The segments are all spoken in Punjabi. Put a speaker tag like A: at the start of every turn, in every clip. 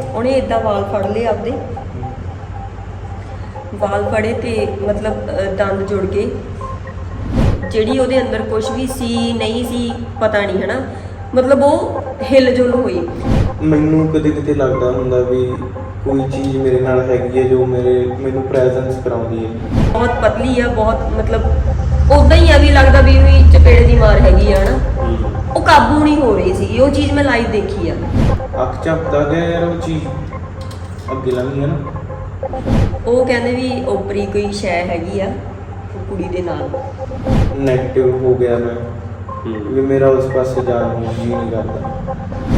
A: ਉਹਨੇ ਇਦਾਂ ਵਾਲ ਫੜ ਲਏ ਆਪਦੇ। ਵਾਲ ਫੜੇ ਤੇ ਮਤਲਬ ਦੰਦ ਜੁੜ ਗਏ। ਜਿਹੜੀ ਉਹਦੇ ਅੰਦਰ ਕੁਝ ਵੀ ਸੀ ਨਹੀਂ ਸੀ ਪਤਾ ਨਹੀਂ ਹਨਾ? ਮਤਲਬ ਉਹ ਹਿਲ ਜੁਲ ਹੋਈ।
B: ਮੈਨੂੰ ਕਦੇ ਕਿਤੇ ਲੱਗਦਾ ਹੁੰਦਾ ਵੀ ਕੋਈ ਚੀਜ਼ ਮੇਰੇ ਨਾਲ ਹੈਗੀ ਹੈ ਜੋ ਮੇਰੇ ਮੈਨੂੰ ਪ੍ਰੈਜ਼ੈਂਸ ਕਰਾਉਂਦੀ ਹੈ।
A: ਬਹੁਤ ਪਤਲੀ ਆ ਬਹੁਤ ਮਤਲਬ ਉਦਾਂ ਹੀ ਆ ਵੀ ਲੱਗਦਾ ਵੀ ਵੀ ਚਪੇੜੇ ਦੀ ਮਾਰ ਹੈਗੀ ਆ ਹਨਾ? ਉਹ ਕਾਬੂ ਨਹੀਂ ਹੋ ਰਹੀ ਸੀ ਉਹ ਚੀਜ਼ ਮੈਂ ਲਾਈਵ ਦੇਖੀ ਆ।
B: ਅੱਖ ਝਪਕਦਾ ਗਿਆ ਯਾਰ ਉਹ ਚੀਜ਼। ਅੱਗੇ ਲੰਘੀ ਹੈ ਨਾ।
A: ਉਹ ਕਹਿੰਦੇ ਵੀ ਓਪਰੀ ਕੋਈ ਸ਼ੈ ਹੈਗੀ ਆ ਉਹ ਕੁੜੀ ਦੇ ਨਾਲ।
B: ਨੈਗੇਟਿਵ ਹੋ ਗਿਆ ਮੈਂ। ਵੀ ਮੇਰਾ ਉਸ ਪਾਸੇ ਜਾਣ ਨੂੰ ਜੀ ਨਹੀਂ ਕਰਦਾ।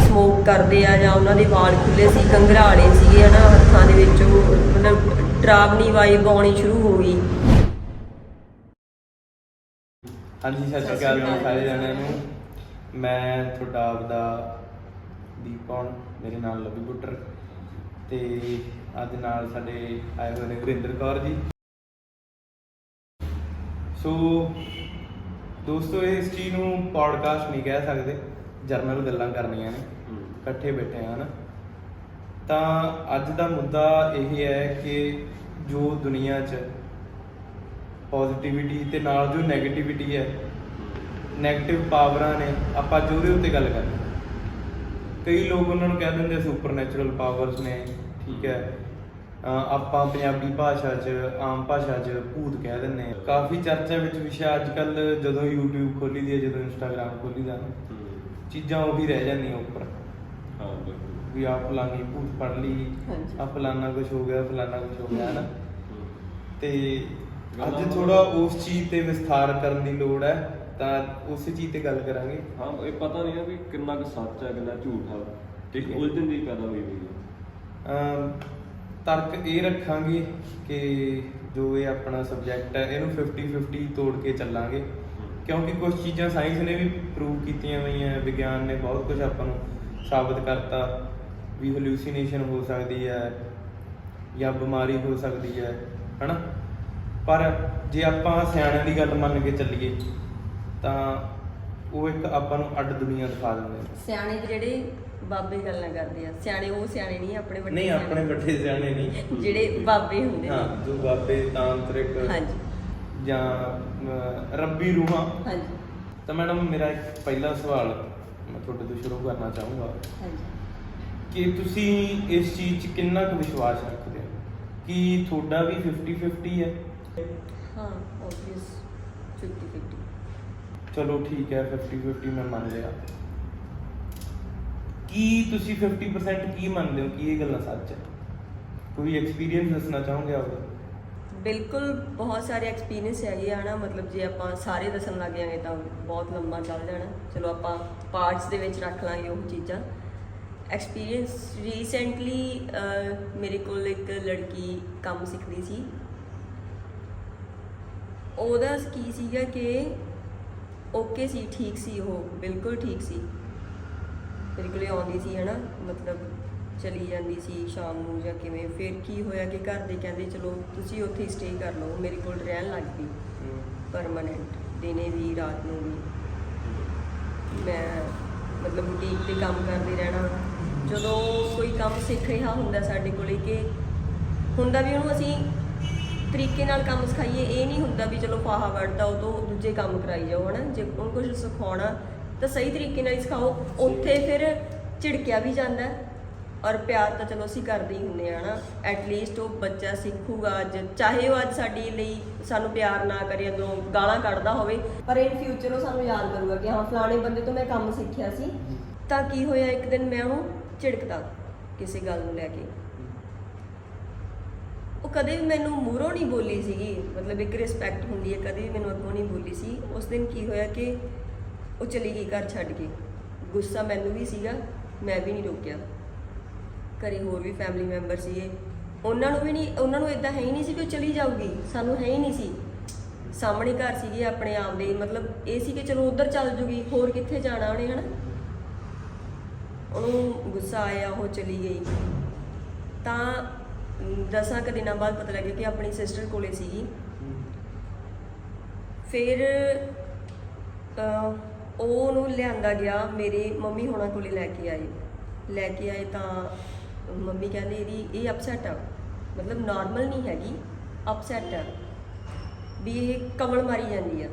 A: ਸਮੋਕ ਕਰਦੇ ਆ ਜਾਂ ਉਹਨਾਂ ਦੇ ਵਾਲ ਖੁੱਲੇ ਸੀ ਕੰਘਰਾੜੇ ਸੀਗੇ ਹਨਾ ਹੱਥਾਂ ਦੇ ਵਿੱਚ ਉਹ ਮਤਲਬ ਡਰਾਵਣੀ ਵਾਈਬ ਆਉਣੀ ਸ਼ੁਰੂ ਹੋ ਗਈ।
B: ਹਾਂਜੀ ਸਤਿ ਸ਼੍ਰੀ ਅਕਾਲ ਜੀ ਸਾਰੇ ਜਣਿਆਂ ਨੂੰ। ਮੈਂ ਤੁਹਾਡਾ ਆਪਦਾ ਦੀਪੌਣ ਮੇਰੇ ਨਾਲ ਲਵੀ ਬੁੱਟਰ ਤੇ ਅੱਜ ਨਾਲ ਸਾਡੇ ਆਏ ਹੋਏ ਨੇ ਗੁਰਿੰਦਰ ਕੌਰ ਜੀ। ਸੋ ਦੋਸਤੋ ਇਸ ਚੀਜ਼ ਨੂੰ ਪੋਡਕਾਸਟ ਨਹੀਂ ਕਹਿ ਸਕਦੇ ਜਰਨਲ ਗੱਲਾਂ ਕਰਨੀਆਂ ਨੇ ਇਕੱਠੇ ਬੈਠੇ ਆ ਹਨਾ। ਤਾਂ ਅੱਜ ਦਾ ਮੁੱਦਾ ਇਹ ਹੈ ਕਿ ਜੋ ਦੁਨੀਆ 'ਚ ਪੋਜ਼ਿਟਿਵਿਟੀ ਤੇ ਨਾਲ ਜੋ 네ਗੇਟਿਵਿਟੀ ਹੈ 네ਗੇਟਿਵ ਪਾਵਰਾਂ ਨੇ ਆਪਾਂ ਜੋਰੇ ਉੱਤੇ ਗੱਲ ਕਰਨੀ ਕਈ ਲੋਕ ਉਹਨਾਂ ਨੂੰ ਕਹਿ ਦਿੰਦੇ ਸੁਪਰਨੈਚੁਰਲ ਪਾਵਰਸ ਨੇ ਠੀਕ ਹੈ। ਆਪਾਂ ਪੰਜਾਬੀ ਭਾਸ਼ਾ 'ਚ ਆਮ ਭਾਸ਼ਾ 'ਚ ਭੂਤ ਕਹਿ ਦਿੰਦੇ ਹਾਂ ਕਾਫੀ ਚਰਚਾ ਵਿੱਚ ਵਿਸ਼ਾ ਅੱਜ ਕੱਲ ਜਦੋਂ YouTube ਖੋਲੀ ਦੀ ਹੈ ਜਦੋਂ Instagram ਖੋਲੀ ਦਾ। ਚੀਜ਼ਾਂ ਉਹੀ ਰਹਿ ਜਾਂਦੀਆਂ ਉੱਪਰ। ਵੀ ਆ ਫਲਾਨੀ ਭੂਤ ਫੜ ਲਈ। ਆ ਫਲਾਨਾ ਕੁਝ ਹੋ ਗਿਆ ਫਲਾਨਾ ਕੁਝ ਹੋ ਗਿਆ ਹੈ। ਨਾ ਤੇ ਅੱਜ ਥੋੜਾ ਉਸ ਚੀਜ਼ ਤੇ ਵਿਸਥਾਰ ਕਰਨ ਦੀ ਲੋੜ ਹੈ। ਤਾਂ ਉਸੇ ਚੀਜ਼ ਤੇ ਗੱਲ ਕਰਾਂਗੇ।
C: ਹਾਂ ਇਹ ਪਤਾ ਨਹੀਂ ਨਾ ਵੀ ਕਿੰਨਾ ਕੁ ਸੱਚ ਹੈ ਕਿੰਨਾ ਝੂਠ ਹੈ
B: ਠੀਕ
C: ਇੱਕ। ਉਲਝਣ ਦੀ ਪੈਦਾ ਹੋਈ ਹੋਈ ਹੈ
B: ਅਮ ਤਰਕ ਇਹ ਰੱਖਾਂਗੇ ਕਿ ਜੋ ਇਹ ਆਪਣਾ ਸਬਜੈਕਟ ਹੈ ਇਹਨੂੰ 50 50 ਤੋੜ ਕੇ ਚੱਲਾਂਗੇ। ਕਿਉਂਕਿ ਕੁਝ ਚੀਜ਼ਾਂ ਸਾਇੰਸ ਨੇ ਵੀ ਪ੍ਰੂਵ ਕੀਤੀਆਂ ਹੋਈਆਂ ਵਿਗਿਆਨ ਨੇ ਬਹੁਤ ਕੁਝ ਆਪਾਂ ਨੂੰ ਸਾਬਤ ਕਰਤਾ। ਵੀ ਹਲੂਸੀਨੇਸ਼ਨ ਹੋ ਸਕਦੀ ਹੈ ਜਾਂ ਬਿਮਾਰੀ ਹੋ ਸਕਦੀ ਹੈ ਹਨਾ? ਪਰ ਜੇ ਆਪਾਂ ਸਿਆਣਿਆਂ ਦੀ ਗੱਲ ਮੰਨ ਕੇ ਚੱਲੀਏ ਤਾਂ ਉਹ ਇੱਕ ਆਪਾਂ ਨੂੰ ਅੱਡ ਦੁਨੀਆ ਦਿਖਾ ਦਿੰਦੇ ਨੇ।
A: ਸਿਆਣੇ ਜਿਹੜੇ ਬਾਬੇ ਗੱਲਾਂ ਕਰਦੇ ਆ ਸਿਆਣੇ ਉਹ ਸਿਆਣੇ ਨਹੀਂ ਆਪਣੇ ਵੱਡੇ
B: ਨਹੀਂ
A: ਸਿਆਣੇ।
B: ਆਪਣੇ ਵੱਡੇ ਸਿਆਣੇ ਨਹੀਂ।
A: ਜਿਹੜੇ ਬਾਬੇ ਹੁੰਦੇ
B: ਹਾਂ
A: ਨੇ
B: ਜੋ ਬਾਬੇ ਤਾਂਤਰਿਕ
A: ਹਾਂਜੀ।
B: ਜਾਂ ਅਹ, ਰੱਬੀ ਰੂਹਾਂ।
A: ਹਾਂਜੀ।
B: ਤਾਂ ਮੈਡਮ ਮੇਰਾ ਇੱਕ ਪਹਿਲਾ ਸਵਾਲ ਮੈਂ ਤੁਹਾਡੇ ਤੋਂ ਸ਼ੁਰੂ ਕਰਨਾ ਚਾਹੂੰਗਾ।
A: ਹਾਂਜੀ।
B: ਕਿ ਤੁਸੀਂ ਇਸ ਚੀਜ਼ 'ਚ ਕਿੰਨਾ ਕੁ ਵਿਸ਼ਵਾਸ ਰੱਖਦੇ ਹੋ? ਕਿ ਤੁਹਾਡਾ ਵੀ 50 50 ਹੈ?
A: ਹਾਂ ਆਬਵੀਅਸ 50 50
B: ਚਲੋ ਠੀਕ ਹੈ 50 50 ਮੈਂ ਮੰਨ ਲਿਆ। ਕੀ ਤੁਸੀਂ 50% ਕੀ ਮੰਨਦੇ ਹੋ? ਕਿ ਇਹ ਗੱਲਾਂ ਸੱਚ ਹੈ? ਕੋਈ ਐਕਸਪੀਰੀਅੰਸ ਦੱਸਣਾ ਚਾਹੋਗੇ ਆਪਦਾ?
A: ਬਿਲਕੁਲ, ਬਹੁਤ ਸਾਰੇ ਐਕਸਪੀਰੀਅੰਸ ਹੈਗੇ ਆ ਨਾ, ਮਤਲਬ ਜੇ ਆਪਾਂ ਸਾਰੇ ਦੱਸਣ ਲੱਗ ਜਾਵਾਂਗੇ ਤਾਂ ਬਹੁਤ ਲੰਮਾ ਚੱਲ ਜਾਣਾ। ਚਲੋ ਆਪਾਂ ਪਾਰਟਸ ਦੇ ਵਿੱਚ ਰੱਖ ਲਾਂਗੇ ਉਹ ਚੀਜ਼ਾਂ। ਐਕਸਪੀਰੀਅੰਸ ਰੀਸੈਂਟਲੀ ਮੇਰੇ ਕੋਲ ਇੱਕ ਲੜਕੀ ਕੰਮ ਸਿੱਖਦੀ ਸੀ। ਉਹਦਾ ਕੀ ਸੀਗਾ ਕਿ ਓਕੇ ਸੀ ਠੀਕ ਸੀ ਉਹ ਬਿਲਕੁਲ ਠੀਕ ਸੀ। ਮੇਰੇ ਕੋਲੇ ਆਉਂਦੀ ਸੀ ਹਨਾ? ਮਤਲਬ ਚਲੀ ਜਾਂਦੀ ਸੀ ਸ਼ਾਮ ਨੂੰ ਜਾਂ ਕਿਵੇਂ। ਫਿਰ ਕੀ ਹੋਇਆ ਕਿ ਘਰ ਦੇ ਕਹਿੰਦੇ ਚਲੋ ਤੁਸੀਂ ਉੱਥੇ ਸਟੇ ਕਰ ਲਓ ਮੇਰੇ ਕੋਲ ਰਹਿਣ ਲੱਗ ਪਈ ਪਰਮਾਨੈਂਟ ਦਿਨੇ ਵੀ ਰਾਤ ਨੂੰ ਵੀ। ਮੈਂ ਮਤਲਬ ਬੁਟੀਕ ਤੇ ਕੰਮ ਕਰਦੀ ਰਹਿਣਾ। ਜਦੋਂ ਕੋਈ ਕੰਮ ਸਿੱਖ ਰਿਹਾ ਹੁੰਦਾ ਸਾਡੇ ਕੋਲੇ ਕਿ ਹੁੰਦਾ ਵੀ ਉਹਨੂੰ ਅਸੀਂ ਤਰੀਕੇ ਨਾਲ ਕੰਮ ਸਿਖਾਈਏ, ਇਹ ਨਹੀਂ ਹੁੰਦਾ ਵੀ ਚਲੋ ਫਾਹਾ ਵੜਦਾ ਉਹ ਤੋਂ ਦੂਜੇ ਕੰਮ ਕਰਾਈ ਜਾਓ, ਹਨਾ? ਜੇ ਉਹਨੂੰ ਕੁਝ ਸਿਖਾਉਣਾ, ਤਾਂ ਸਹੀ ਤਰੀਕੇ ਨਾਲ ਹੀ ਸਿਖਾਓ। ਉੱਥੇ ਫਿਰ ਝਿੜਕਿਆ ਵੀ ਜਾਂਦਾ ਔਰ ਪਿਆਰ ਤਾਂ ਚਲੋ ਅਸੀਂ ਕਰਦੇ ਹੀ ਹੁੰਦੇ ਆ ਨਾ ਐਟ ਲੀਸਟ ਉਹ ਬੱਚਾ ਸਿੱਖੂਗਾ ਅੱਜ, ਚਾਹੇ ਉਹ ਅੱਜ ਸਾਡੇ ਲਈ ਸਾਨੂੰ ਪਿਆਰ ਨਾ ਕਰੇ, ਅੱਗੋਂ ਗਾਲਾਂ ਕੱਢਦਾ ਹੋਵੇ, ਪਰ ਇਨ ਫਿਊਚਰ ਉਹ ਸਾਨੂੰ ਯਾਦ ਕਰੂਗਾ ਕਿ ਹਾਂ, ਫਲਾਣੇ ਬੰਦੇ ਤੋਂ ਮੈਂ ਕੰਮ ਸਿੱਖਿਆ ਸੀ। ਤਾਂ ਕੀ ਹੋਇਆ, ਇੱਕ ਦਿਨ ਮੈਂ ਉਹਨੂੰ ਝਿੜਕਦਾ ਕਿਸੇ ਗੱਲ ਨੂੰ ਲੈ ਕੇ। ਉਹ ਕਦੇ ਵੀ ਮੈਨੂੰ ਮੂਹਰੋਂ ਨਹੀਂ ਬੋਲੀ ਸੀਗੀ। ਮਤਲਬ ਇੱਕ ਰਿਸਪੈਕਟ ਹੁੰਦੀ ਹੈ, ਕਦੇ ਵੀ ਮੈਨੂੰ ਅੱਗੋਂ ਨਹੀਂ ਬੋਲੀ ਸੀ। ਉਸ ਦਿਨ ਕੀ ਹੋਇਆ ਕਿ ਉਹ ਚਲੀ ਗਈ ਘਰ ਛੱਡ ਕੇ। ਗੁੱਸਾ ਮੈਨੂੰ ਵੀ ਸੀਗਾ, ਮੈਂ ਵੀ ਨਹੀਂ ਰੋਕਿਆ। ਘਰੇ ਹੋਰ ਵੀ ਫੈਮਿਲੀ ਮੈਂਬਰ ਸੀਗੇ। ਉਹਨਾਂ ਨੂੰ ਵੀ ਨਹੀਂ, ਉਹਨਾਂ ਨੂੰ ਇਦਾਂ ਹੈ ਹੀ ਨਹੀਂ ਸੀ ਕਿ ਉਹ ਚਲੀ ਜਾਊਗੀ। ਸਾਨੂੰ ਹੈ ਹੀ ਨਹੀਂ ਸੀ। ਸਾਹਮਣੇ ਘਰ ਸੀਗੇ ਆਪਣੇ ਆਪ ਦੇ। ਮਤਲਬ ਇਹ ਸੀ ਕਿ ਚਲੋ ਉਧਰ ਚੱਲ ਜੂਗੀ, ਹੋਰ ਕਿੱਥੇ ਜਾਣਾ ਉਹਨੇ, ਹਨਾ? ਉਹਨੂੰ ਗੁੱਸਾ ਆਇਆ, ਉਹ ਚਲੀ ਗਈ। ਤਾਂ ਦਸਾਂ ਕੁ ਦਿਨਾਂ ਬਾਅਦ ਪਤਾ ਲੱਗਿਆ ਕਿ ਆਪਣੀ ਸਿਸਟਰ ਕੋਲੇ ਸੀਗੀ। ਫਿਰ ਅਹ, ਉਹ ਉਹਨੂੰ ਲਿਆਂਦਾ ਗਿਆ ਮੇਰੇ ਮੰਮੀ ਹੋਣਾ ਕੋਲੇ ਲੈ ਕੇ ਆਏ। ਲੈ ਕੇ ਆਏ ਤਾਂ ਮੰਮੀ ਮੰਮੀ ਕਹਿੰਦੇ ਇਹਦੀ ਇਹ ਅਪਸੈਟ ਆ। ਮਤਲਬ ਨਾਰਮਲ ਨਹੀਂ ਹੈਗੀ ਅਪਸੈਟ ਆ। ਵੀ ਇਹ ਕਮਲ ਮਾਰੀ ਜਾਂਦੀ ਆ।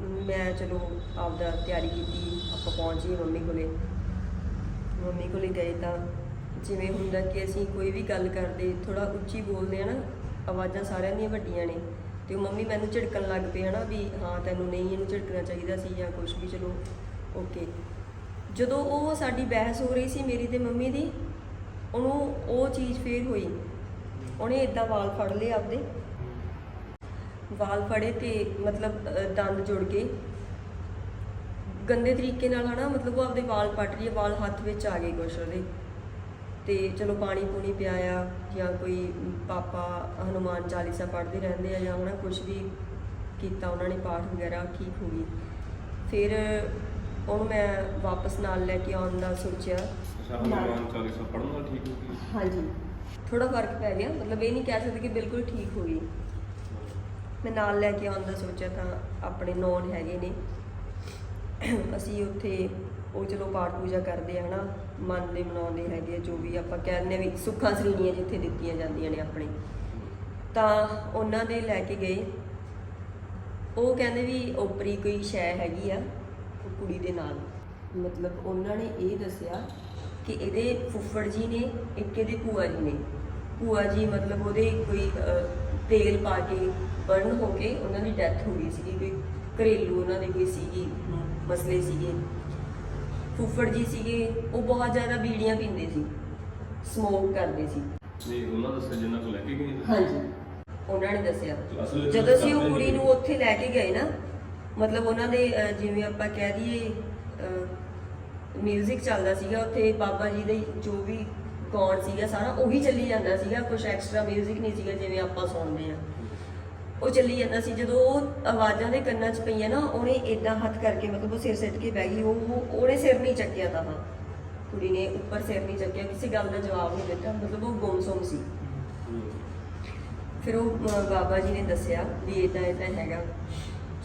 A: ਮੈਂ ਚਲੋ ਆਪਦਾ ਤਿਆਰੀ ਕੀਤੀ ਆਪਾਂ ਪਹੁੰਚ ਗਏ ਮੰਮੀ ਕੋਲੇ। ਮੰਮੀ ਕੋਲੇ ਗਏ ਤਾਂ ਜਿਵੇਂ ਹੁੰਦਾ ਕਿ ਅਸੀਂ ਕੋਈ ਵੀ ਗੱਲ ਕਰਦੇ ਥੋੜਾ ਉੱਚੀ ਬੋਲਦੇ ਆ ਨਾ, ਆਵਾਜ਼ਾਂ ਸਾਰਿਆਂ ਦੀਆਂ ਵੱਡੀਆਂ ਨੇ। ਤੇ ਉਹ ਮੰਮੀ ਮੈਨੂੰ ਝਿੜਕਣ ਲੱਗ ਪਏ ਹਨਾ ਵੀ ਹਾਂ ਤੈਨੂੰ ਨਹੀਂ ਇਹਨੂੰ ਝਿੜਕਣਾ ਚਾਹੀਦਾ ਸੀ ਜਾਂ ਕੁਝ ਵੀ, ਚਲੋ ਓਕੇ ਜਦੋਂ ਉਹ ਸਾਡੀ ਬਹਿਸ ਹੋ ਰਹੀ ਸੀ ਮੇਰੀ ਤੇ ਮੰਮੀ ਦੀ, ਉਹਨੂੰ ਉਹ ਚੀਜ਼ ਫੇਰ ਹੋਈ। ਉਹਨੇ ਇਦਾਂ ਵਾਲ ਫੜ ਲਏ ਆਪਦੇ। ਵਾਲ ਫੜੇ ਤੇ ਮਤਲਬ ਦੰਦ ਜੁੜ ਕੇ ਗੰਦੇ ਤਰੀਕੇ ਨਾਲ ਹਨਾ, ਮਤਲਬ ਉਹ ਆਪਦੇ ਵਾਲ ਪੱਟ ਰਹੀ ਹੈ ਵਾਲ ਹੱਥ ਵਿੱਚ ਆ ਗਏ ਕੁਛ ਉਹਦੇ। ਤੇ ਚਲੋ ਪਾਣੀ ਪੂਣੀ ਪਿਆਇਆ ਜਾਂ ਕੋਈ ਪਾਪਾ ਹਨੂਮਾਨ ਚਾਲੀਸਾ ਪੜ੍ਹਦੇ ਰਹਿੰਦੇ ਆ ਜਾਂ ਹਨਾ ਕੁਝ ਵੀ ਕੀਤਾ ਉਹਨਾਂ ਨੇ ਪਾਠ ਵਗੈਰਾ ਠੀਕ ਹੋ ਗਈ। ਫਿਰ ਉਹਨੂੰ ਮੈਂ ਵਾਪਸ ਨਾਲ ਲੈ ਕੇ ਆਉਣ ਦਾ ਸੋਚਿਆ।
C: ਹਨੂਮਾਨ ਚਾਲੀਸਾ ਪੜ੍ਹਨ ਨਾਲ ਠੀਕ ਹੋ ਗਈ?
A: ਹਾਂਜੀ। ਥੋੜਾ ਫ਼ਰਕ ਪੈ ਗਿਆ ਮਤਲਬ ਇਹ ਨਹੀਂ ਕਹਿ ਸਕਦੇ ਕਿ ਬਿਲਕੁਲ ਠੀਕ ਹੋ ਗਈ। ਮੈਂ ਨਾਲ ਲੈ ਕੇ ਆਉਣ ਦਾ ਸੋਚਿਆ ਤਾਂ ਆਪਣੇ ਨੌਨ ਹੈਗੇ ਨੇ। ਅਸੀਂ ਉੱਥੇ ਉਹ ਚਲੋ ਪਾਠ ਪੂਜਾ ਕਰਦੇ ਆ ਹਨਾ। ਮਨ ਦੇ ਮਨਾਉਂਦੇ ਹੈਗੇ ਆ, ਜੋ ਵੀ ਆਪਾਂ ਕਹਿੰਦੇ ਆ ਵੀ ਸੁੱਖਾਂ ਸਰੀਣੀਆਂ ਜਿੱਥੇ ਦਿੱਤੀਆਂ ਜਾਂਦੀਆਂ ਨੇ ਆਪਣੇ। ਤਾਂ ਉਹਨਾਂ ਦੇ ਲੈ ਕੇ ਗਏ। ਉਹ ਕਹਿੰਦੇ ਵੀ ਓਪਰੀ ਕੋਈ ਸ਼ੈ ਹੈਗੀ ਆ ਉਹ ਕੁੜੀ ਦੇ ਨਾਲ। ਮਤਲਬ ਉਹਨਾਂ ਨੇ ਇਹ ਦੱਸਿਆ ਕਿ ਇਹਦੇ ਫੁੱਫੜ ਜੀ ਨੇ ਇੱਕ ਇਹਦੇ ਭੂਆ ਜੀ ਨੇ। ਭੂਆ ਜੀ ਮਤਲਬ ਉਹਦੇ ਕੋਈ ਅਹ, ਤੇਲ ਪਾ ਕੇ ਬਰਨ ਹੋ ਕੇ ਉਹਨਾਂ ਦੀ ਡੈਥ ਹੋ ਗਈ ਸੀਗੀ ਕੋਈ ਘਰੇਲੂ ਉਹਨਾਂ ਦੇ ਕੋਈ ਸੀਗੀ ਮਸਲੇ ਸੀਗੇ। ਫੁੱਫੜ ਜੀ ਸੀਗੇ ਉਹ ਬਹੁਤ ਜ਼ਿਆਦਾ ਬੀੜੀਆਂ ਪੀਂਦੇ ਸੀ ਸਮੋਕ ਕਰਦੇ ਸੀ
C: ਨਹੀਂ ਉਹਨਾਂ ਦਾ ਸੱਜਣਾ ਕੋ ਲੈ ਕੇ ਗਏ
A: ਹਾਂਜੀ ਉਹਨਾਂ ਨੇ ਦੱਸਿਆ
C: ਅਸਲ ਵਿੱਚ
A: ਜਦੋਂ ਅਸੀਂ ਉਹ
C: ਕਰਦੇ
A: ਕੁੜੀ
C: ਸੀ।
A: ਨੂੰ ਉੱਥੇ ਲੈ ਕੇ ਗਏ ਨਾ ਮਤਲਬ ਉਹਨਾਂ ਦੇ ਅਹ, ਜਿਵੇਂ ਆਪਾਂ ਕਹਿ ਦਈਏ 뮤직 ਚੱਲਦਾ ਸੀਗਾ ਉੱਥੇ ਬਾਬਾ ਜੀ ਦੇ ਜੋ ਵੀ ਗਾਉਣ ਸੀਗਾ ਸਾਰਾ ਉਹੀ ਚੱਲੀ ਜਾਂਦਾ ਸੀਗਾ ਕੁਝ ਐਕਸਟਰਾ 뮤직 ਨਹੀਂ ਸੀਗਾ ਜਿਵੇਂ ਆਪਾਂ ਸੁਣਦੇ ਆ ਉਹ ਚੱਲੀ ਜਾਂਦਾ ਸੀ, ਜਦੋਂ ਉਹ ਆਵਾਜ਼ਾਂ ਦੇ ਕੰਨਾਂ 'ਚ ਪਈਆਂ ਨਾ, ਉਹਨੇ ਇਦਾਂ ਹੱਥ ਕਰਕੇ ਮਤਲਬ ਉਹ ਸਿਰ ਸਿੱਟ ਕੇ ਬਹਿ ਗਈ, ਉਹ ਉਹਨੇ ਸਿਰ ਨਹੀਂ ਚੱਕਿਆ ਤਾਂ ਕੁੜੀ ਨੇ ਉੱਪਰ ਸਿਰ ਨਹੀਂ ਚੱਕਿਆ, ਕਿਸੇ ਗੱਲ ਦਾ ਜਵਾਬ ਨਹੀਂ ਦਿੱਤਾ, ਮਤਲਬ ਉਹ ਗੁੰਮਸੁੰਮ ਸੀ। ਫਿਰ ਉਹ ਬਾਬਾ ਜੀ ਨੇ ਦੱਸਿਆ ਵੀ ਇਦਾਂ ਇਦਾਂ ਹੈਗਾ।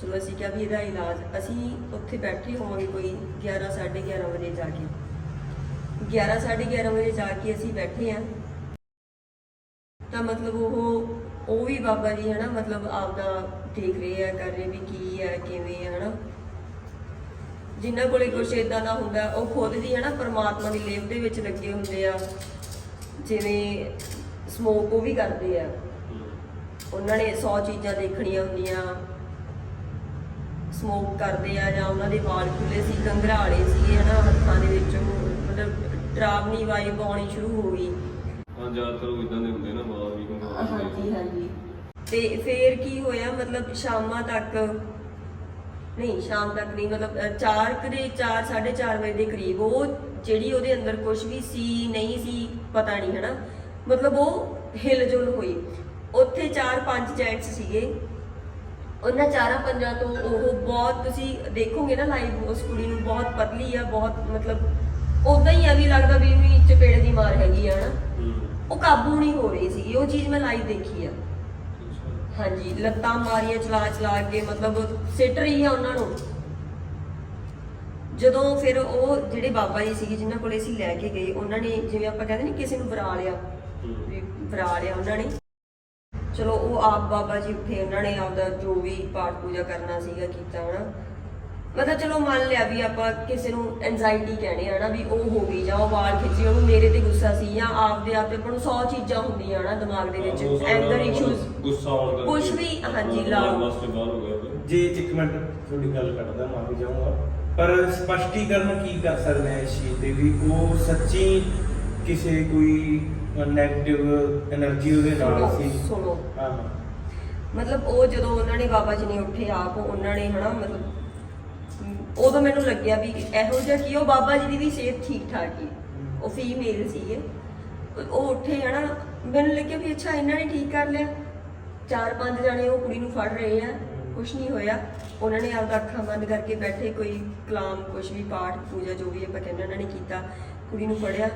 A: ਚਲੋ ਅਸੀਂ ਕਿਹਾ ਵੀ ਇਹਦਾ ਇਲਾਜ, ਅਸੀਂ ਉੱਥੇ ਬੈਠੇ ਹੋਵਾਂਗੇ ਕੋਈ 11 11:30 ਵਜੇ ਜਾ ਕੇ। 11 11:30 ਵਜੇ ਜਾ ਕੇ ਅਸੀਂ ਬੈਠੇ ਆ। ਤਾਂ ਮਤਲਬ ਉਹ ਉਹ ਵੀ ਬਾਬਾ ਜੀ ਹਨਾ, ਮਤਲਬ ਆਪਦਾ ਦੇਖ ਰਹੇ ਆ, ਕਰ ਰਹੇ ਵੀ ਕੀ ਹੈ ਕਿਵੇਂ ਹੈ ਹਨਾ। ਜਿਨ੍ਹਾਂ ਕੋਲੇ ਕੁਛ ਇਦਾਂ ਦਾ ਹੁੰਦਾ, ਉਹ ਖੁਦ ਦੀ ਹਨਾ ਪਰਮਾਤਮਾ ਦੀ ਲੇਵ ਦੇ ਵਿੱਚ ਲੱਗੇ ਹੁੰਦੇ ਆ। ਜਿਵੇਂ ਸਮੋਕ ਉਹ ਵੀ ਕਰਦੇ ਆ। ਉਹਨਾਂ ਨੇ 100 ਚੀਜ਼ਾਂ ਦੇਖਣੀਆਂ ਹੁੰਦੀਆਂ। ਸਮੋਕ ਕਰਦੇ ਆ ਜਾਂ ਉਹਨਾਂ ਦੇ ਵਾਲ ਖੁੱਲੇ ਸੀ ਕੰਘਰਾਲੇ ਸੀ, ਹਨਾ, ਹੱਥਾਂ ਦੇ ਵਿੱਚ, ਮਤਲਬ ਡਰਾਵਣੀ ਵਾਈਬ ਆਉਣੀ ਸ਼ੁਰੂ ਹੋ ਗਈ।
C: ਹਾਂ ਜ਼ਿਆਦਾਤਰ ਉਹ ਇਦਾਂ ਦੇ ਹੁੰਦੇ ਨਾ ਬਾਹਰ ਵੀ
A: ਹਾਂਜੀ ਹਾਂਜੀ। ਤੇ ਫੇਰ ਕੀ ਹੋਇਆ ਮਤਲਬ ਸ਼ਾਮਾਂ ਤੱਕ? ਨਹੀਂ ਸ਼ਾਮ ਤੱਕ ਨਹੀਂ ਮਤਲਬ 4 ਦੇ 4 4:30 ਵਜੇ ਦੇ ਕਰੀਬ। ਉਹ ਜਿਹੜੀ ਉਹਦੇ ਅੰਦਰ ਕੁਝ ਵੀ ਸੀ ਨਹੀਂ ਸੀ ਪਤਾ ਨਹੀਂ ਹਨਾ? ਮਤਲਬ ਉਹ ਹਿਲਜੁਲ ਹੋਈ। ਉੱਥੇ 4-5 ਜੈਂਟਸ ਸੀਗੇ। ਉਹਨਾਂ ਚਾਰਾਂ ਪੰਜਾਂ ਤੋਂ ਉਹ ਬਹੁਤ ਤੁਸੀਂ ਦੇਖੋਗੇ ਨਾ ਲਾਈਵ ਉਸ ਕੁੜੀ ਨੂੰ ਬਹੁਤ ਪਤਲੀ ਆ ਬਹੁਤ ਮਤਲਬ ਉਦਾਂ ਹੀ ਆ ਵੀ ਲੱਗਦਾ ਵੀ ਵੀ ਚਪੇੜੇ ਦੀ ਮਾਰ ਹੈਗੀ ਆ ਨਾ ਉਹ ਕਾਬੂ ਨਹੀਂ ਹੋ ਰਹੀ ਸੀ ਉਹ ਚੀਜ਼ ਮੈਂ ਲਾਈਵ ਦੇਖੀ ਆ। ਹਾਂਜੀ, ਲੱਤਾਂ ਮਾਰੀਆਂ ਚਲਾ ਚਲਾ ਕੇ, ਮਤਲਬ ਸਿੱਟ ਰਹੀ ਆ ਉਹਨਾਂ ਨੂੰ। ਜਦੋਂ ਫਿਰ ਉਹ ਜਿਹੜੇ ਬਾਬਾ ਜੀ ਸੀਗੇ, ਜਿਨ੍ਹਾਂ ਕੋਲੇ ਅਸੀਂ ਲੈ ਕੇ ਗਏ, ਉਹਨਾਂ ਨੇ ਜਿਵੇਂ ਆਪਾਂ ਕਹਿੰਦੇ ਨਹੀਂ ਕਿਸੇ ਨੂੰ ਬਰਾ ਲਿਆ, ਵੀ ਬਰਾ ਲਿਆ ਉਹਨਾਂ ਨੇ। ਚਲੋ, ਉਹ ਆਪ ਬਾਬਾ ਜੀ ਉੱਠੇ, ਉਹਨਾਂ ਨੇ ਆਪਦਾ ਜੋ ਵੀ ਪਾਠ ਪੂਜਾ ਕਰਨਾ ਸੀਗਾ ਕੀਤਾ, ਹਨਾ। ਮੈਂ ਚਲੋ ਮੰਨ ਲਿਆ ਵੀ ਆਪਾਂ ਕਿਸੇ ਨੂੰ ਐਂਜ਼ਾਇਟੀ ਕਹਿੰਦੇ ਆ ਨਾ ਵੀ ਉਹ ਹੋ ਗਈ ਜਾਂ ਉਹ ਵਾਲ ਖਿੱਚੀ ਉਹਨੂੰ ਮੇਰੇ ਤੇ ਗੁੱਸਾ ਸੀ ਜਾਂ ਆਪਦੇ ਆਪ ਤੇ ਆਪਾਂ ਨੂੰ 100 ਚੀਜ਼ਾਂ ਹੁੰਦੀਆਂ ਨਾ ਦਿਮਾਗ ਦੇ ਵਿੱਚ ਐਂਗਰ ਇਸ਼ੂਜ਼
C: ਗੁੱਸਾ ਆਉਣ
A: ਕੁਝ ਵੀ ਹਾਂਜੀ ਲਾ।
C: ਵਾਸਤੇ ਬਾਹਰ ਹੋ ਗਿਆ
B: ਜੀ ਇੱਕ ਮਿੰਟ ਤੁਹਾਡੀ ਗੱਲ ਕੱਟਦਾ ਮਾਫੀ ਚਾਹੂੰਗਾ ਪਰ ਸਪਸ਼ਟੀਕਰਨ ਕੀ ਕਰ ਸਕਦੇ ਆ ਇਸ ਚੀਜ਼ ਤੇ ਵੀ ਉਹ ਸੱਚੀ ਕਿਸੇ ਕੋਈ ਨੈਗੇਟਿਵ એનર્ਜੀ ਉਹਦੇ ਨਾਲ ਸੀ?
A: ਸੁਣੋ।
B: ਹਾਂ।
A: ਮਤਲਬ ਉਹ ਜਦੋਂ ਉਹਨਾਂ ਨੇ ਬਾਬਾ ਜੀ ਨੇ ਉੱਠੇ ਆਪ ਉਹਨਾਂ ਨੇ ਹਨਾ ਮਤਲਬ ਉਦੋਂ ਮੈਨੂੰ ਲੱਗਿਆ ਵੀ ਇਹੋ ਜਿਹਾ ਕੀ ਉਹ ਬਾਬਾ ਜੀ ਦੀ ਵੀ ਸਿਹਤ ਠੀਕ ਠਾਕ ਹੀ। ਉਹ ਫੀਮੇਲ ਸੀਗੇ। ਉਹ- ਉਹ ਉੱਠੇ ਹਨਾ, ਮੈਨੂੰ ਲੱਗਿਆ ਵੀ ਅੱਛਾ, ਇਹਨਾਂ ਨੇ ਠੀਕ ਕਰ ਲਿਆ। ਚਾਰ ਪੰਜ ਜਣੇ ਉਹ ਕੁੜੀ ਨੂੰ ਫੜ ਰਹੇ ਆ, ਕੁਛ ਨਹੀਂ ਹੋਇਆ। ਉਹਨਾਂ ਨੇ ਆਪਦਾ ਅੱਖਾਂ ਬੰਦ ਕਰਕੇ ਬੈਠੇ, ਕੋਈ ਕਲਾਮ, ਕੁਛ ਵੀ ਪਾਠ, ਪੂਜਾ ਜੋ ਵੀ ਆਪਾਂ ਕਹਿੰਦੇ ਉਹਨਾਂ ਨੇ ਕੀਤਾ, ਕੁੜੀ ਨੂੰ ਫੜਿਆ,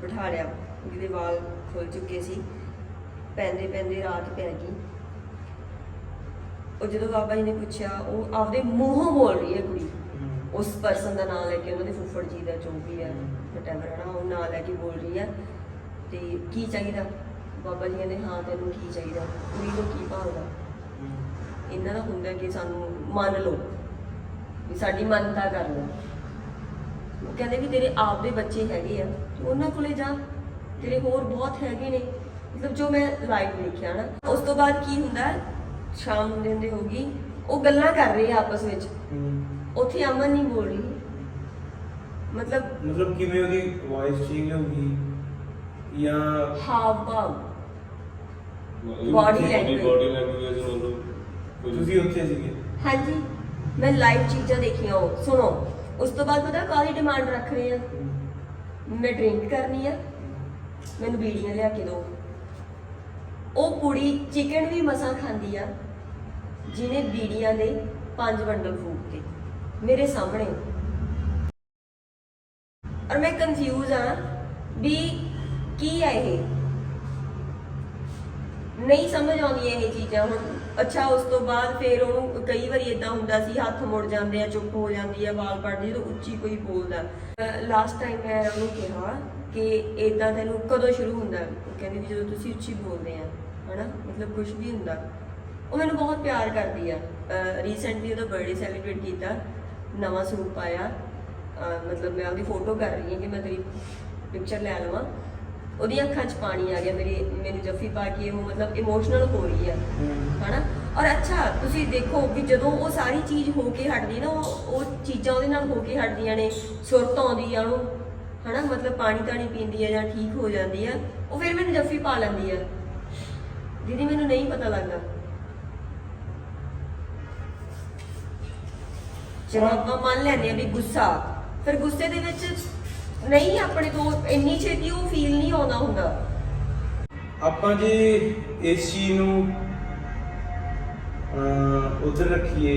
A: ਬਿਠਾ ਲਿਆ। ਕੁੜੀ ਦੇ ਵਾਲ ਖੁੱਲ ਚੁੱਕੇ ਸੀ। ਪੈਂਦੇ ਪੈਂਦੇ ਰਾਤ ਪੈ ਗਈ। ਉਹ ਜਦੋਂ ਬਾਬਾ ਜੀ ਨੇ ਪੁੱਛਿਆ, ਉਹ ਆਪਦੇ ਮੂੰਹੋਂ ਬੋਲ ਰਹੀ ਹੈ ਕੁੜੀ। ਉਸ ਪਰਸਨ ਦਾ ਨਾਮ ਲੈ ਕੇ ਉਹਨਾਂ ਦੇ ਫੁੱਫੜ ਜੀ ਦਾ ਜੋ ਵੀ ਹੈ ਵਟਐਵਰ ਹੈ ਨਾ, ਉਹ ਨਾਂ ਲੈ ਕੇ ਬੋਲ ਰਹੀ ਹੈ ਤੇ ਕੀ ਚਾਹੀਦਾ? ਬਾਬਾ ਜੀ ਕਹਿੰਦੇ, ਹਾਂ, ਤੈਨੂੰ ਕੀ ਚਾਹੀਦਾ? ਕੁੜੀ ਨੂੰ ਕੀ ਭਾਲਦਾ? ਇਹਨਾਂ ਦਾ ਹੁੰਦਾ ਕਿ ਸਾਨੂੰ ਮੰਨ ਲਓ ਵੀ ਸਾਡੀ ਮੰਨਤਾ ਕਰ ਲਓ। ਉਹ ਕਹਿੰਦੇ ਵੀ ਤੇਰੇ ਆਪ ਦੇ ਬੱਚੇ ਹੈਗੇ ਆ ਉਹਨਾਂ ਕੋਲੇ ਜਾ। ਤੇਰੇ ਹੋਰ ਬਹੁਤ ਹੈਗੇ ਨੇ। ਮਤਲਬ ਜੋ ਮੈਂ ਲਾਈਵ ਦੇਖਿਆ ਨਾ, ਉਸ ਤੋਂ ਬਾਅਦ ਕੀ ਹੁੰਦਾ? ਸ਼ਾਮ ਹੁੰਦੇ ਹੁੰਦੇ ਹੋ ਗਈ, ਉਹ ਗੱਲਾਂ ਕਰ ਰਹੇ ਆ ਆਪਸ ਵਿੱਚ। ਉੱਥੇ ਅਮਨ ਨਹੀਂ ਬੋਲ ਰਹੀ। ਮਤਲਬ
B: ਮਤਲਬ ਕਿਵੇਂ ਉਹਦੀ ਵਾਇਸ ਚੇਂਜ ਹੋ ਗਈ? ਜਾਂ
A: ਹਾਵ ਭਾਵ। Body language.
C: ਬਾਡੀ ਲੈਂਗੁਏਜ ਕੁਝ
B: ਤੁਸੀਂ ਉੱਥੇ ਸੀਗੇ?
A: ਹਾਂਜੀ। ਮੈਂ ਲਾਈਵ ਚੀਜ਼ਾਂ ਦੇਖੀਆਂ ਉਹ। ਸੁਣੋ ਉਸ ਤੋਂ ਬਾਅਦ ਪਤਾ ਕਾਹਦੀ ਡਿਮਾਂਡ ਰੱਖ ਰਹੇ ਆ? ਮੈਂ ਡਰਿੰਕ ਕਰਨੀ ਆ। ਮੈਨੂੰ ਬੀੜੀਆਂ ਲਿਆ ਕੇ ਦਿਓ ਉਹ ਕੁੜੀ ਚਿਕਨ ਵੀ ਮਸਾਂ ਖਾਂਦੀ ਆ ਜਿਹਨੇ ਬੀੜੀਆਂ ਦੇ ਪੰਜ ਬੰਡਲ ਫੂਕ ਤੇ ਮੇਰੇ ਸਾਹਮਣੇ। ਔਰ ਮੈਂ ਕੰਫਿਊਜ਼ ਆ ਵੀ ਕੀ ਹੈ ਇਹ? ਨਹੀਂ ਸਮਝ ਆਉਂਦੀਆਂ ਇਹ ਚੀਜ਼ਾਂ ਹੁਣ। ਅੱਛਾ, ਉਸ ਤੋਂ ਬਾਅਦ ਫਿਰ ਉਹਨੂੰ ਕਈ ਵਾਰੀ ਇਦਾਂ ਹੁੰਦਾ ਸੀ, ਹੱਥ ਮੁੜ ਜਾਂਦੇ ਆ, ਚੁੱਪ ਹੋ ਜਾਂਦੀ ਆ, ਵਾਲ ਪੜਦੀ ਜਦੋਂ ਉੱਚੀ ਕੋਈ ਬੋਲਦਾ। ਲਾਸਟ ਟਾਈਮ ਮੈਂ ਉਹਨੂੰ ਕਿਹਾ ਕਿ ਇਦਾਂ ਤੈਨੂੰ ਕਦੋਂ ਸ਼ੁਰੂ ਹੁੰਦਾ? ਉਹ ਕਹਿੰਦੀ ਵੀ ਜਦੋਂ ਤੁਸੀਂ ਉੱਚੀ ਬੋਲਦੇ ਆ, ਹਨਾ? ਮਤਲਬ ਕੁਝ ਵੀ ਹੁੰਦਾ। ਉਹ ਮੈਨੂੰ ਬਹੁਤ ਪਿਆਰ ਕਰਦੀ ਆ। ਰੀਸੈਂਟਲੀ ਉਹਦਾ ਬਰਥਡੇ ਸੈਲੀਬ੍ਰੇਟ ਕੀਤਾ। ਨਵਾਂ ਪਾਇਆ। ਅਹ ਮਤਲਬ ਮੈਂ ਉਹਦੀ ਫੋਟੋ ਕਰ ਰਹੀ ਹਾਂ ਕਿ ਮੈਂ ਤੇਰੀ ਪਿਕਚਰ ਲੈ ਲਵਾਂ। ਉਹਦੀਆਂ ਅੱਖਾਂ 'ਚ ਪਾਣੀ ਆ ਗਿਆ ਮੇਰੇ ਮੈਨੂੰ ਜੱਫੀ ਪਾ ਕੇ ਉਹ ਮਤਲਬ ਇਮੋਸ਼ਨਲ ਹੋ ਰਹੀ ਆ। ਹਨਾ? ਔਰ ਅੱਛਾ ਤੁਸੀਂ ਦੇਖੋ ਵੀ ਜਦੋਂ ਉਹ ਸਾਰੀ ਚੀਜ਼ ਹੋ ਕੇ ਹਟਦੀ ਨਾ ਉਹ ਉਹ ਚੀਜ਼ਾਂ ਉਹਦੇ ਨਾਲ ਹੋ ਕੇ ਹਟਦੀਆਂ ਨੇ ਸੁਰਤ ਆਉਂਦੀ ਆ ਉਹਨੂੰ। ਹਨਾ? ਮਤਲਬ ਪਾਣੀ ਤਾਣੀ ਪੀਂਦੀ ਆ ਜਾਂ ਠੀਕ ਹੋ ਜਾਂਦੀ ਆ ਉਹ ਫਿਰ ਮੈਨੂੰ ਜੱਫੀ ਪਾ ਲੈਂਦੀ ਆ। ਦੀਦੀ ਮੈਨੂੰ ਨਹੀਂ ਪਤਾ ਲੱਗਦਾ। ਜਦੋਂ ਆਪਾਂ ਮੰਨ ਲੈਂਦੇ ਆ ਵੀ ਗੁੱਸਾ ਫਿਰ ਗੁੱਸੇ ਦੇ ਵਿੱਚ ਨਹੀਂ ਆਪਣੇ ਤੋਂ ਇੰਨੀ ਛੇਤੀ ਉਹ ਫੀਲ ਨਹੀਂ ਆਉਂਦਾ ਹੁੰਦਾ।
B: ਆਪਾਂ ਜੇ ਚੀਜ਼ ਨੂੰ ਉਧਰ ਰੱਖੀਏ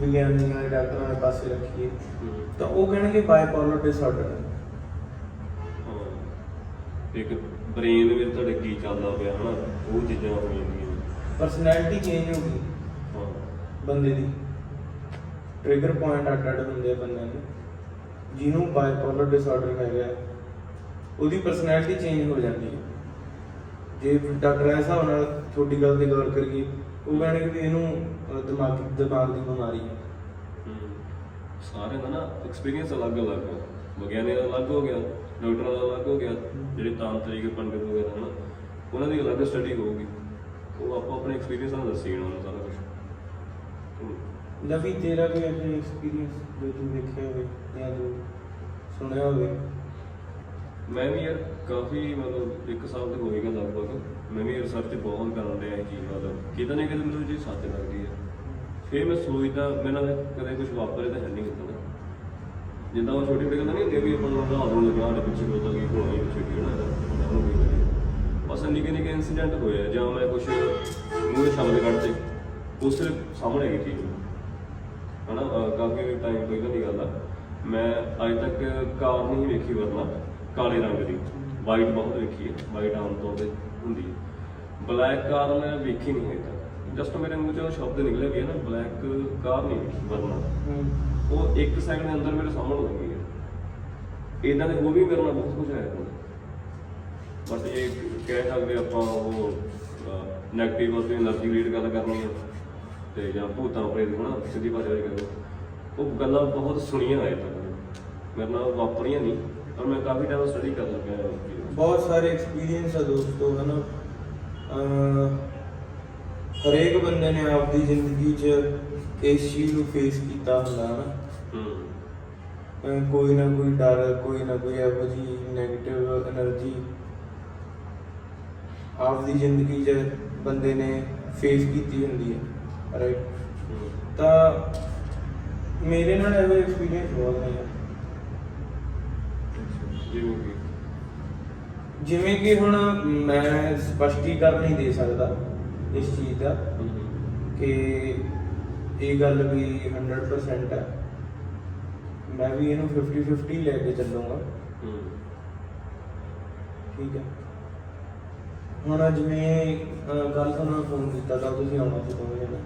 B: ਵਿਗਿਆਨੀਆਂ ਦੇ ਡਾਕਟਰਾਂ ਦੇ ਪਾਸੇ ਰੱਖੀਏ ਤਾਂ ਉਹ ਕਹਿਣਗੇ ਬਾਈਪੋਲਰ ਡਿਸਆਰਡਰ
C: ਇੱਕ ਬ੍ਰੇਨ ਵਿੱਚ ਤੁਹਾਡੇ ਕੀ ਚੱਲਦਾ ਪਿਆ ਹਨਾ? ਉਹ ਚੀਜ਼ਾਂ ਹੋ ਜਾਂਦੀਆਂ।
B: ਪਰਸਨੈਲਿਟੀ ਚੇਂਜ ਹੋ ਗਈ। ਬੰਦੇ ਦੀ। ਟ੍ਰਿਗਰ ਪੁਆਇੰਟ ਅੱਡ ਅੱਡ ਹੁੰਦੇ ਆ ਬੰਦਿਆਂ ਦੇ। ਜਿਹਨੂੰ ਬਾਈਪੋਲਰ ਡਿਸਆਰਡਰ ਹੈਗਾ ਉਹਦੀ ਪਰਸਨੈਲਿਟੀ ਚੇਂਜ ਹੋ ਜਾਂਦੀ ਹੈ। ਜੇ ਡਾਕਟਰ ਇਸ ਹਿਸਾਬ ਨਾਲ ਤੁਹਾਡੀ ਗੱਲ ਤੇ ਗੌਰ ਕਰੀਏ ਉਹ ਕਹਿਣਗੇ ਵੀ ਇਹਨੂੰ ਅਹ, ਦਿਮਾਗੀ ਦਿਮਾਗ ਦੀ ਬਿਮਾਰੀ ਹੈ।
C: ਹਮ। ਸਾਰਿਆਂ ਦਾ ਨਾ ਐਕਸਪੀਰੀਅੰਸ ਅਲੱਗ-ਅਲੱਗ ਹੈ ਵਿਗਿਆਨੀ ਦਾ ਅਲੱਗ ਹੋ ਗਿਆ ਡਾਕਟਰਾਂ ਦਾ ਅਲੱਗ ਹੋ ਗਿਆ ਜਿਹੜੇ ਤਾਂਤਰਿਕ ਪੰਡਿਤ ਵਗੈਰਾ ਹਨਾ ਉਹਨਾਂ ਦੀ ਅਲੱਗ ਸਟੱਡੀ ਹੋਊਗੀ। ਉਹ ਆਪਾਂ ਆਪਣੇ ਐਕਸਪੀਰੀਅੰਸ ਨਾਲ ਦੱਸੀ ਉਹਨਾਂ ਨੂੰ ਸਾਰਾ ਕੁਝ
B: ਲਵੀ, ਤੇਰਾ ਕੋਈ ਆਪਣੇ ਐਕਸਪੀਰੀਅੰਸ ਜੋ ਤੂੰ ਦੇਖਿਆ ਹੋਵੇ, ਜਾਂ ਜੋ ਸੁਣਿਆ ਹੋਵੇ।
C: ਮੈਂ ਵੀ ਯਾਰ ਕਾਫੀ ਮਤਲਬ ਇੱਕ ਸਾਲ ਤੇ ਹੋਏਗਾ ਲਗਭਗ। ਮੈਂ ਵੀ ਰਿਸਰਚ ਬਹੁਤ ਕਰਨ ਡਿਆ ਇਹ ਚੀਜ਼ ਮਤਲਬ ਕਿਤੇ ਨਾ ਕਿਤੇ ਮੈਨੂੰ ਇਹ ਚੀਜ਼ ਸੱਚ ਲੱਗਦੀ ਹੈ ਫਿਰ ਮੈਂ ਸੋਚਦਾ ਮੇਰੇ ਨਾਲ ਕਦੇ ਕੁਝ ਵਾਪਰੇ ਤਾਂ ਹੈ ਨਹੀਂ ਹੁੰਦਾ ਨਾ। ਜਿੱਦਾਂ ਉਹ ਛੋਟੀ ਛੋਟੀ ਗੱਲਾਂ ਨਹੀਂ ਹੁੰਦੀਆਂ ਵੀ ਆਪਾਂ ਨੂੰ ਹਾਲ ਨੂੰ ਲੱਗਾ ਸਾਡੇ ਪਿੱਛੇ ਕੋਈ ਤਾਂ ਕੀ ਹੋਣਾ ਪਿੱਛੇ ਕੀ ਹੋਣਾ ਬਸ ਨਿੱਕੇ ਨਿੱਕੇ ਇਨਸੀਡੈਂਟ ਹੋਇਆ ਜਾਂ ਮੈਂ ਕੁਝ ਮੂਹਰੇ ਸ਼ਬਦ ਕੱਢਤੇ। ਉਸ ਸਾਹਮਣੇ ਗਈ ਚੀਜ਼ ਹਨਾ ਅਹ ਕਾਫੀ ਟਾਈਮ ਪਹਿਲਾਂ ਦੀ ਗੱਲ ਆ। ਮੈਂ ਅੱਜ ਤੱਕ ਕਾਰ ਨਹੀਂ ਵੇਖੀ ਵਰਨਾ ਕਾਲੇ ਰੰਗ ਦੀ। ਵਾਈਟ ਬਹੁਤ ਵੇਖੀ ਹੈ ਵਾਈਟ ਆਮ ਤੌਰ ਤੇ ਹੁੰਦੀ ਹੈ ਬਲੈਕ ਕਾਰ ਮੈਂ ਵੇਖੀ ਨਹੀਂ ਹੈ ਜਸਟ ਮੇਰੇ ਮੂੰਹ ਚੋਂ ਸ਼ਬਦ ਨਿਕਲੇ ਵੀ ਹੈ ਨਾ ਬਲੈਕ ਕਾਰ ਨਹੀਂ ਵੇਖੀ ਵਰਨਾ। ਉਹ ਇੱਕ ਸੈਕਿੰਡ ਦੇ ਅੰਦਰ ਮੇਰੇ ਸਾਹਮਣੇ ਲੱਗੀ ਹੈ ਇਦਾਂ ਦੇ ਉਹ ਵੀ ਮੇਰੇ ਨਾਲ ਬਹੁਤ ਕੁਝ ਆਇਆ ਹੁੰਦਾ ਬਸ ਇਹ ਕਹਿ ਸਕਦੇ ਆਪਾਂ ਉਹ ਨੈਗੇਟਿਵ ਉਸ ਦੀ એનર્ਜੀ ਰੀਡ ਗੱਲ ਕਰਨੀ ਹੈ ਤੇ ਜਾਂ ਭੂਤਾਂ ਪ੍ਰੇਤ ਹੋਣਾ ਸਿੱਧੀ ਭਾਸ਼ਾ ਵਿੱਚ ਕਹਿੰਦੇ ਉਹ ਗੱਲਾਂ ਬਹੁਤ ਸੁਣੀਆਂ ਆਏ ਤੱਕ ਮੇਰੇ ਨਾਲ ਵਾਪਰੀਆਂ ਨਹੀਂ ਪਰ ਮੈਂ ਕਾਫੀ ਟਾਈਮ ਸਟੱਡੀ ਕਰ ਲੱਗਾ
B: ਬਹੁਤ ਸਾਰੇ ਐਕਸਪੀਰੀਅੰਸ ਆ ਦੋਸਤੋ ਹਨ। ਹਰੇਕ ਬੰਦੇ ਨੇ ਆਪਦੀ ਜ਼ਿੰਦਗੀ 'ਚ ਇਸ ਚੀਜ਼ ਨੂੰ ਫੇਸ ਕੀਤਾ ਹੁੰਦਾ ਨਾ ਕੋਈ ਨਾ ਕੋਈ ਡਰ ਕੋਈ ਨਾ ਕੋਈ ਇਹੋ ਜੀ ਨੈਗੇਟਿਵ એનર્ਜੀ ਆਪਦੀ ਜ਼ਿੰਦਗੀ 'ਚ ਬੰਦੇ ਨੇ ਫੇਸ ਕੀਤੀ ਹੁੰਦੀ ਹੈ। ਰਾਈਟ
C: ਹੂੰ
B: ਤਾਂ ਮੇਰੇ ਨਾਲ ਇਹੋ ਐਕਸਪੀਰੀਅੰਸ ਬਹੁਤ ਨੇ।
C: ਜਿਵੇਂ ਕਿ?
B: ਜਿਵੇਂ ਕਿ ਹੁਣ ਮੈਂ ਸਪਸ਼ਟੀਕਰਨ ਨਹੀਂ ਦੇ ਸਕਦਾ ਇਸ ਚੀਜ਼ ਦਾ ਕਿ ਇਹ ਗੱਲ ਵੀ 100% ਹੈ। ਮੈਂ ਵੀ ਇਹਨੂੰ 50 50 ਲੈ ਕੇ ਚੱਲੂੰਗਾ। ਠੀਕ ਹੈ। ਹੁਣ ਜਿਵੇਂ ਕੱਲ ਤੁਹਾਨੂੰ ਫੋਨ ਕੀਤਾ ਤਾਂ ਤੁਸੀਂ ਆਉਣਾ ਸੀ ਦੋਵੇਂ ਜਣੇ।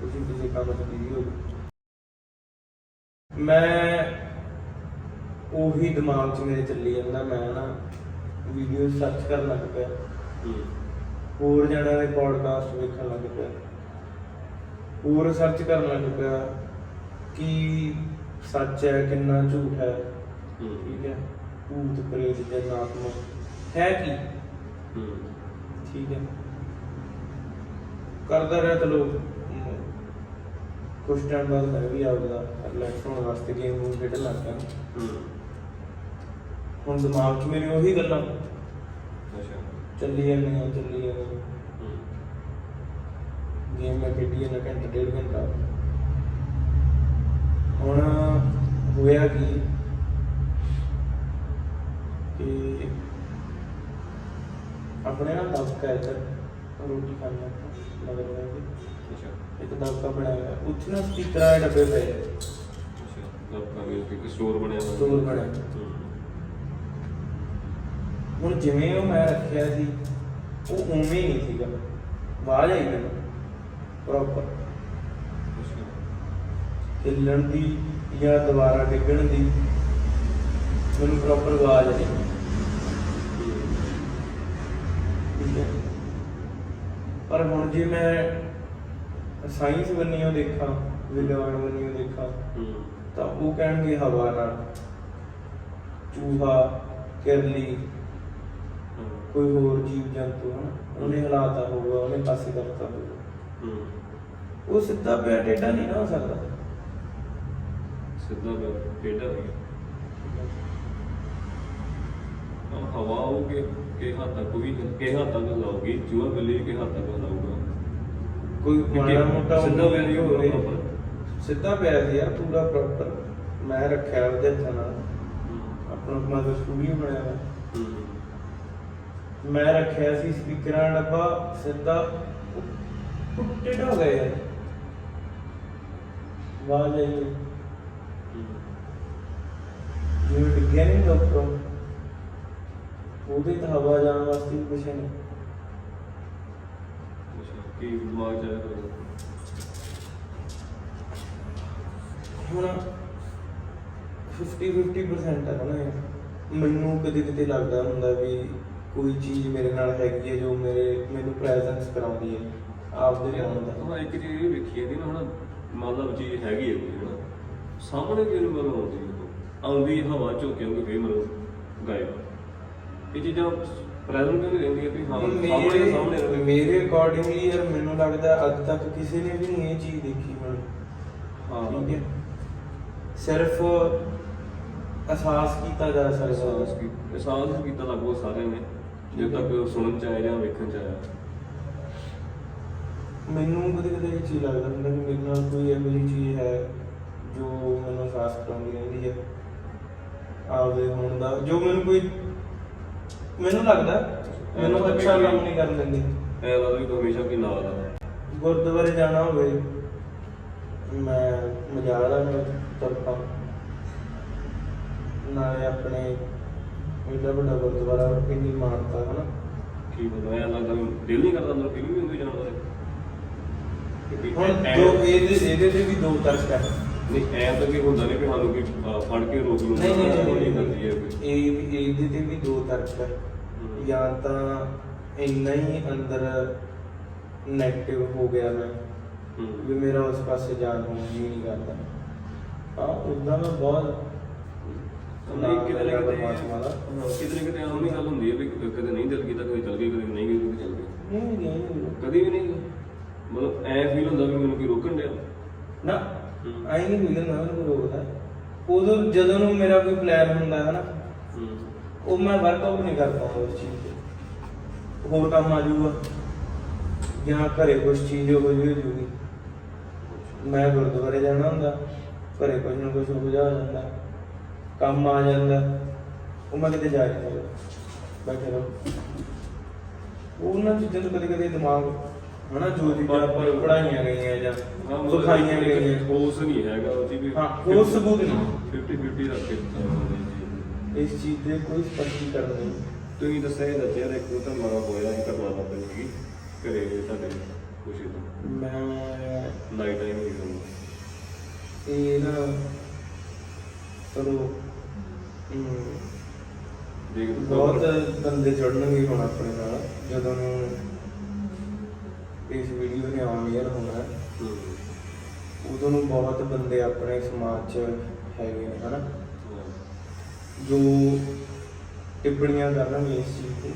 B: ਤੁਸੀਂ ਕਿਸੇ ਕੰਮ 'ਚ ਬਿਜ਼ੀ ਹੋ ਗਏ ਮੈਂ ਉਹੀ ਦਿਮਾਗ 'ਚ ਮੇਰੇ ਚੱਲੀ ਜਾਂਦਾ ਮੈਂ ਨਾ ਵੀਡੀਓ ਸਰਚ ਕਰਨ ਲੱਗ ਪਿਆ। ਹੋਰ ਜਣਿਆਂ ਦੇ ਪੋਡਕਾਸਟ ਵੇਖਣ ਲੱਗ ਪਿਆ। ਹੋਰ ਸਰਚ ਕਰਨ ਲੱਗ ਪਿਆ ਕੀ ਸੱਚ ਹੈ ਕਿੰਨਾ ਝੂਠ ਹੈ। ਠੀਕ ਹੈ। ਭੂਤ ਪ੍ਰੇਤ ਜਨ ਆਤਮਾ। ਹੈ ਕੀ? ਠੀਕ ਹੈ। ਕਰਦਾ ਰਿਹਾ ਤਾਂ ਲੋਕ। ਕੁਝ ਟਾਈਮ ਬਾਅਦ ਮੈਂ ਵੀ ਆਪਦਾ ਰਿਲੈਕਸ ਹੋਣ ਵਾਸਤੇ ਗੇਮ ਨੂੰ ਖੇਡਣ ਲੱਗ ਪਿਆ।
C: ਹੂੰ।
B: ਹੁਣ ਦਿਮਾਗ 'ਚ ਮੇਰੇ ਉਹੀ ਗੱਲਾਂ।
C: ਅੱਛਾ।
B: ਚੱਲੀ ਜਾਂਦੀਆਂ ਚੱਲੀ ਜਾਂਦੀਆਂ।
C: ਹੂੰ।
B: ਗੇਮ ਮੈਂ ਖੇਡੀ ਜਾਂਦਾ ਘੰਟਾ ਡੇਢ ਘੰਟਾ। ਹੁਣ ਹੋਇਆ ਕੀ ਕਿ ਆਪਣੇ ਨਾਲ ਦਬਕਾ ਹੈ ਇੱਧਰ ਰੋਟੀ ਖਾਣ ਦਾ ਮਗਰ ਹੋਇਆ ਕਿ।
C: ਅੱਛਾ।
B: ਇੱਕ ਦਬਕਾ ਬਣਾਇਆ ਹੋਇਆ। ਉੱਥੇ ਨਾ ਸਪੀਕਰਾਂ ਦੇ ਡੱਬੇ ਪਏ ਆ।
C: ਸਟੋਰ ਬਣਿਆ ਹੋਇਆ।
B: ਬਣਿਆ। ਹੁਣ ਜਿਵੇਂ ਉਹ ਮੈਂ ਰੱਖਿਆ ਸੀ ਉਹ ਉਵੇਂ ਹੀ ਨਹੀਂ ਸੀਗਾ। ਆਵਾਜ਼ ਆਈ ਮੈਨੂੰ। ਪ੍ਰੋਪਰ ਹਿੱਲਣ ਦੀ ਜਾਂ ਦੁਬਾਰਾ ਡਿੱਗਣ ਦੀ ਮੈਨੂੰ ਪ੍ਰੋਪਰ ਆਵਾਜ਼ ਆਈ। ਠੀਕ ਹੈ। ਪਰ ਹੁਣ ਜੇ ਮੈਂ ਸਾਇੰਸ ਬੰਨਿਓ ਦੇਖਾਂ ਵਿਗਿਆਨ ਬੰਨਿਓ ਦੇਖਾਂ
C: ਹੂੰ।
B: ਤਾਂ ਉਹ ਕਹਿਣਗੇ ਹਵਾ ਨਾਲ। ਚੂਹਾ ਕਿਰਲੀ ਕੋਈ ਹੋਰ ਜੀਵ ਜੰਤੂ ਹਨ? ਉਹਨੇ ਹਲਾਤਾ ਹੋਊਗਾ ਉਹਨੇ ਪਾਸੇ ਕਰਤਾ ਹੋਊਗਾ।
C: ਹੂੰ।
B: ਉਹ ਸਿੱਧਾ ਪਿਆ ਟੇਢਾ ਨਹੀਂ ਨਾ ਹੋ ਸਕਦਾ।
C: ਸਿੱਧਾ ਪੇਡਾ ਹੋ ਗਿਆ ਹਾਂ, ਹਵਾ ਕਿ ਕਿ ਹੱਦ ਤੱਕ ਵੀ ਕਿ ਹੱਦ ਤੱਕ ਲਾਉਗੀ ਚੂਹਾ ਬਿੱਲੀ ਕਿ ਹੱਦ ਤੱਕ ਲਾਊਗਾ?
B: ਕੋਈ ਮਾੜਾ ਮੋਟਾ
C: ਸਿੱਧਾ ਪਿਆ ਨਹੀਂ
B: ਹੋਵੇ। ਸਿੱਧਾ ਪਿਆ ਸੀ ਯਾਰ ਪੂਰਾ ਪ੍ਰੋਪਰ ਮੈਂ ਰੱਖਿਆ ਉਹਦੇ ਹੱਥਾਂ ਨਾਲ। ਆਪਣਾ ਮਾਦਾ ਸਟੂਡੀਓ ਬਣਾਇਆ ਹੋਇਆ।
C: ਹੂੰ।
B: ਮੈਂ ਰੱਖਿਆ ਸੀ ਸਪੀਕਰਾਂ ਦਾ ਡੱਬਾ ਸਿੱਧਾ। ਟੇਢਾ ਹੋ ਗਿਆ ਯਾਰ। ਆਵਾਜ਼ ਆਈ ਜਿਵੇਂ ਡਿੱਗਿਆ ਨਹੀਂ ਉਹਦੇ ਤਾਂ ਹਵਾ ਜਾਣ ਵਾਸਤੇ ਵੀ ਕੁਛ ਨਹੀਂ
C: ਕੀ ਦਿਮਾਗ ਚ ਆਇਆ ਫਿਰ?
B: ਹੁਣ 50 50% ਹੈ ਨਾ ਇਹ। ਮੈਨੂੰ ਕਦੇ ਕਦੇ ਲੱਗਦਾ ਹੁੰਦਾ ਵੀ ਕੋਈ ਚੀਜ਼ ਮੇਰੇ ਨਾਲ ਹੈਗੀ ਹੈ ਜੋ ਮੇਰੇ ਮੈਨੂੰ ਪ੍ਰੈਜ਼ੈਂਸ ਕਰਾਉਂਦੀ ਹੈ ਆਪਦੇ ਹੋਣ ਦਾ
C: ਹਾਂ ਇੱਕ ਚੀਜ਼ ਇਹ ਵੇਖੀ ਇਹਦੀ ਨਾ ਹੁਣ ਮੰਨ ਲਾ ਚੀਜ਼ ਹੈਗੀ ਹੈ ਕੋਈ ਹਨਾ ਸਾਹਮਣੇ ਵੀ ਇਹਨੂੰ ਮਤਲਬ ਆਉਂਦੀ ਹੈ। ਆਉਂਦੀ ਹਵਾ ਝੋਕੇ ਉਹ ਫੇਰ ਮਤਲਬ ਗਾਇਬ ਇਹ ਚੀਜ਼ਾਂ ਪ੍ਰੈਜ਼ੈਂਟ ਨਹੀਂ ਰਹਿੰਦੀਆਂ ਵੀ ਹਾਂ ਸਾਹਮਣੇ ਸਾਹਮਣੇ
B: ਮੇਰੇ
C: ਰਹੇ
B: ਮੇਰੇ ਅਕੋਰਡਿੰਗਲੀ ਯਾਰ ਮੈਨੂੰ ਲੱਗਦਾ ਅੱਜ ਤੱਕ ਕਿਸੇ ਨੇ ਵੀ ਨਹੀਂ ਇਹ ਚੀਜ਼ ਦੇਖੀ ਹੋਣੀ।
C: ਹਾਂ।
B: ਠੀਕ ਹੈ। ਸਿਰਫ ਅਹਿਸਾਸ ਕੀਤਾ ਜਾ ਸਕਦਾ।
C: ਅਹਿਸਾਸ ਕੀ ਅਹਿਸਾਸ ਕੀਤਾ ਲਗਭਗ ਸਾਰਿਆਂ ਨੇ ਜਦ ਤੱਕ ਸੁਣਨ ਚ ਆਇਆ ਜਾਂ ਵੇਖਣ ਚ ਆਇਆ।
B: ਮੈਨੂੰ ਕਦੇ ਕਦੇ ਇਹ ਚੀਜ਼ ਲੱਗਦਾ ਹੁੰਦਾ ਕਿ ਮੇਰੇ ਨਾਲ ਕੋਈ ਇਹੋ ਜਿਹੀ ਚੀਜ਼ ਹੈ ਜੋ ਮੈਨੂੰ ਅਹਿਸਾਸ ਕਰਾਉਂਦੀ ਰਹਿੰਦੀ ਹੈ। ਆਪਦੇ ਹੋਣ ਦਾ ਜੋ ਮੈਨੂੰ ਕੋਈ ਮੈਨੂੰ ਲੱਗਦਾ ਮੈਨੂੰ ਅੱਛਾ ਕੰਮ ਨਹੀਂ ਕਰਨ ਦਿੰਦੀ।
C: ਐ ਲੱਗਦਾ ਵੀ ਹਮੇਸ਼ਾ ਕੋਈ ਨਾਲ ਆ।
B: ਗੁਰਦੁਆਰੇ ਜਾਣਾ ਹੋਵੇ ਮੈਂ ਮਜ਼ਾਕ ਦਾ ਮੈਂ ਤੁਰਪਾ ਨਾਲੇ ਆਪਣੇ ਇਹਦਾ ਵੱਡਾ ਗੁਰਦੁਆਰਾ ਕਿੰਨੀ ਮਾਨਤਾ ਹੈ ਨਾ
C: ਕੀ ਪਤਾ ਐ ਲੱਗਦਾ ਦਿਲ ਨਹੀਂ ਕਰਦਾ ਅੰਦਰ ਫੀਲਿੰਗ ਵੀ ਹੁੰਦੀ ਜਾਣ ਬਾਰੇ
B: ਹੁਣ ਦੋ ਇਹਦੇ ਇਹਦੇ ਤੇ ਵੀ ਦੋ ਤਰਕ ਹੈ।
C: ਨਹੀਂ ਐ ਤਾਂ ਕੀ ਹੁੰਦਾ ਨਹੀਂ ਵੀ ਸਾਨੂੰ ਕੋਈ ਅਹ, ਫੜ ਕੇ ਰੋਕ ਲੂ
B: ਨਹੀਂ ਨਹੀਂ ਨਹੀਂ, ਨਹੀਂ
C: ਕਰਦੀ ਹੈ ਕੋਈ
B: ਇਹ ਵੀ- ਇਹਦੇ ਤੇ ਵੀ ਦੋ ਤਰਕ ਹੈ
C: ਹਮ।
B: ਜਾਂ ਤਾਂ ਇੰਨਾ ਹੀ ਅੰਦਰ ਨੈਗੇਟਿਵ ਹੋ ਗਿਆ ਮੈਂ
C: ਹੂੰ।
B: ਵੀ ਮੇਰਾ ਉਸ ਪਾਸੇ ਜਾਣ ਨੂੰ ਜੀ ਨਹੀਂ ਕਰਦਾ ਹਾਂ ਉਦਾਂ ਮੈਂ ਬਹੁਤ
C: ਨਹੀਂ ਕਿਤੇ ਨਾ ਕਿਤੇ
B: ਪਰਮਾਤਮਾ ਦਾ।
C: ਹਾਂ, ਕਿਤੇ ਨਾ ਕਿਤੇ ਆਮ ਹੀ ਗੱਲ ਹੁੰਦੀ ਹੈ ਵੀ ਕਦੇ ਨਹੀਂ ਦਿਲ ਕੀਤਾ ਕਦੇ ਚੱਲ ਗਈ ਕਦੇ ਨਹੀਂ ਗਈ ਕਦੇ ਚੱਲ ਗਈ
B: ਨਹੀਂ ਨਹੀਂ
C: ਕਦੀ ਵੀ ਨਹੀਂ ਮਤਲਬ ਐ ਫੀਲ ਹੁੰਦਾ ਵੀ ਮੈਨੂੰ ਕੋਈ ਰੋਕਣ ਡਿਆ
B: ਨਾ
C: ਹਮ।
B: ਆਈ ਨਹੀਂ ਮਿਲਣ ਨਾ ਮੈਨੂੰ ਰੋਕਦਾ। ਉਦੋਂ ਜਦੋਂ ਨੂੰ ਮੇਰਾ ਕੋਈ ਪਲਾਨ ਹੁੰਦਾ ਹੈ ਨਾ ਉਹ ਮੈਂ ਵਰਕਆਊਟ ਨਹੀਂ ਕਰ ਪਾਉਂਦਾ ਉਸ ਚੀਜ਼ ਤੇ। ਹੋਰ ਕੰਮ ਆ ਜਾਊਗਾ। ਜਾਂ ਘਰੇ ਕੁਝ ਚੀਜ਼ ਹੋ ਜੂ ਜੂਗੀ। ਮੈਂ ਗੁਰਦੁਆਰੇ ਜਾਣਾ ਹੁੰਦਾ, ਘਰੇ ਕੁਝ ਨਾ ਕੁਝ ਹੋ ਜਾ ਜਾਂਦਾ। ਕੰਮ ਆ ਜਾਂਦਾ, ਉਹ ਮੈਂ ਕਿਤੇ ਜਾ ਨਹੀਂ ਬੈਠੇ ਰਹੋ। ਉਹਨਾਂ ਚੀਜ਼ਾਂ ਤੋਂ ਕਦੇ ਕਦੇ ਦਿਮਾਗ ਹਨਾ ਜੋ ਚੀਜ਼ਾਂ ਆਪਾਂ ਨੂੰ ਪੜਾਈਆਂ ਗਈਆਂ ਜਾਂ ਸਿਖਾਈਆਂ
C: ਇੱਕ
B: ਗਈਆਂ।
C: ਠੋਸ ਨਹੀਂ ਹੈਗਾ ਉਹ ਜੀ ਵੀ
B: ਹਾਂ, ਠੋਸ ਸਬੂਤ ਨਹੀਂ।
C: 50 50 ਰੱਖ ਕੇ ਦਿੱਤਾ।
B: ਇਸ ਚੀਜ਼ ਦੇ ਕੋਈ ਸਪਸ਼ਟੀਕਰਨ ਨਹੀਂ
C: ਤੁਸੀਂ ਦੱਸਿਆ ਇਹ ਦੱਸਿਆ ਇੱਕ ਉਹ ਤਾਂ ਮਾਰਾ ਹੋਇਆ ਇਹ ਕਰਨਾ ਲੱਗ ਸੀਗੀ ਘਰੇ ਤੁਹਾਡੇ ਕੁਛ ਇਦਾਂ
B: ਮੈਂ
C: ਨਾਈਟ ਟਾਈਮ ਹੀ ਹੁੰਦਾ
B: ਇਹ ਨਾ ਚਲੋ ਬਹੁਤ ਬੰਦੇ ਜੁੜਨਗੇ ਹੁਣ ਆਪਣੇ ਨਾਲ ਜਦੋਂ ਨੂੰ ਇਸ ਵੀਡੀਓ ਨੇ ਆਨ 에ਅਰ ਹੋਣਾ। ਉਦੋਂ ਨੂੰ ਬਹੁਤ ਬੰਦੇ ਆਪਣੇ ਸਮਾਜ 'ਚ ਹੈਗੇ ਨੇ ਹਨਾ? ਜੋ ਟਿੱਪਣੀਆਂ ਕਰਨਗੇ ਇਸ ਚੀਜ਼ ਤੇ।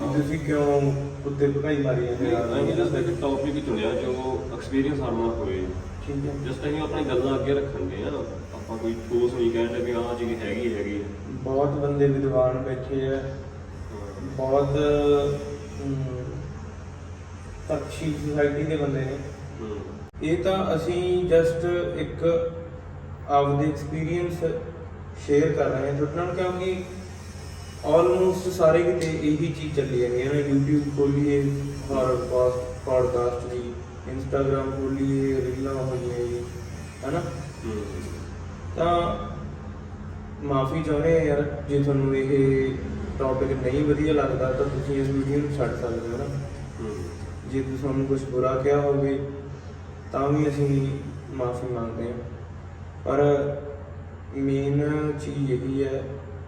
B: ਵੀ ਤੁਸੀਂ ਕਿਉਂ ਕੁੱਤੇ ਭਕਾਈ ਮਾਰੀ ਜਾਂਦੇ
C: ਅਸੀਂ ਜਸਟ ਇੱਕ ਟੌਪਿਕ ਚੁਣਿਆ ਜੋ ਐਕਸਪੀਰੀਅੰਸ ਸਾਡੇ ਨਾਲ ਹੋਏ।
B: ਠੀਕ ਹੈ।
C: ਜਸਟ ਅਸੀਂ ਆਪਣੀ ਗੱਲਾਂ ਅੱਗੇ ਰੱਖਣਗੇ ਆ ਆਪਾਂ ਕੋਈ ਠੋਸ ਨਹੀਂ ਕਹਿੰਦੇ ਵੀ ਆਹ ਚੀਜ਼ ਹੈਗੀ ਹੈਗੀ
B: ਬਹੁਤ ਬੰਦੇ ਵਿਦਵਾਨ ਬੈਠੇ ਆ। ਬਹੁਤ ਤਕਸ਼ੀ ਸੁਸਾਇਟੀ ਦੇ ਬੰਦੇ ਨੇ। ਇਹ ਤਾਂ ਅਸੀਂ ਜਸਟ ਇੱਕ ਆਪਦੇ ਐਕਸਪੀਰੀਅੰਸ ਸ਼ੇਅਰ ਕਰ ਰਹੇ ਹਾਂ। ਤੁਹਾਡੇ ਨਾਲ ਕਿਉਂਕਿ ਆਲਮੋਸਟ ਸਾਰੇ ਕਿਤੇ ਇਹੀ ਚੀਜ਼ ਚੱਲੀ ਜਾਂਦੀ ਹੈ ਨਾ। YouTube ਖੋਲੀਏ ਹਰ ਪੋਡਕਾਸਟ ਦੀ Instagram ਖੋਲੀਏ ਰੀਲਾਂ ਹੋਈਆਂ ਜੀ ਹਨਾ?
C: ਹੂੰ।
B: ਤਾਂ ਮਾਫੀ ਚਾਹੁੰਦੇ ਆ ਯਾਰ ਜੇ ਤੁਹਾਨੂੰ ਇਹ ਟੌਪਿਕ ਨਹੀਂ ਵਧੀਆ ਲੱਗਦਾ ਤਾਂ ਤੁਸੀਂ ਇਸ ਵੀਡੀਓ ਨੂੰ ਛੱਡ ਸਕਦੇ ਹੋ ਨਾ। ਜੇ ਤੁਸੀਂ ਤੁਹਾਨੂੰ ਕੁਝ ਬੁਰਾ ਕਿਹਾ ਹੋਵੇ ਤਾਂ ਵੀ ਅਸੀਂ ਮਾਫੀ ਮੰਗਦੇ ਹਾਂ। ਪਰ ਮੇਨ ਚੀਜ਼ ਇਹੀ ਹੈ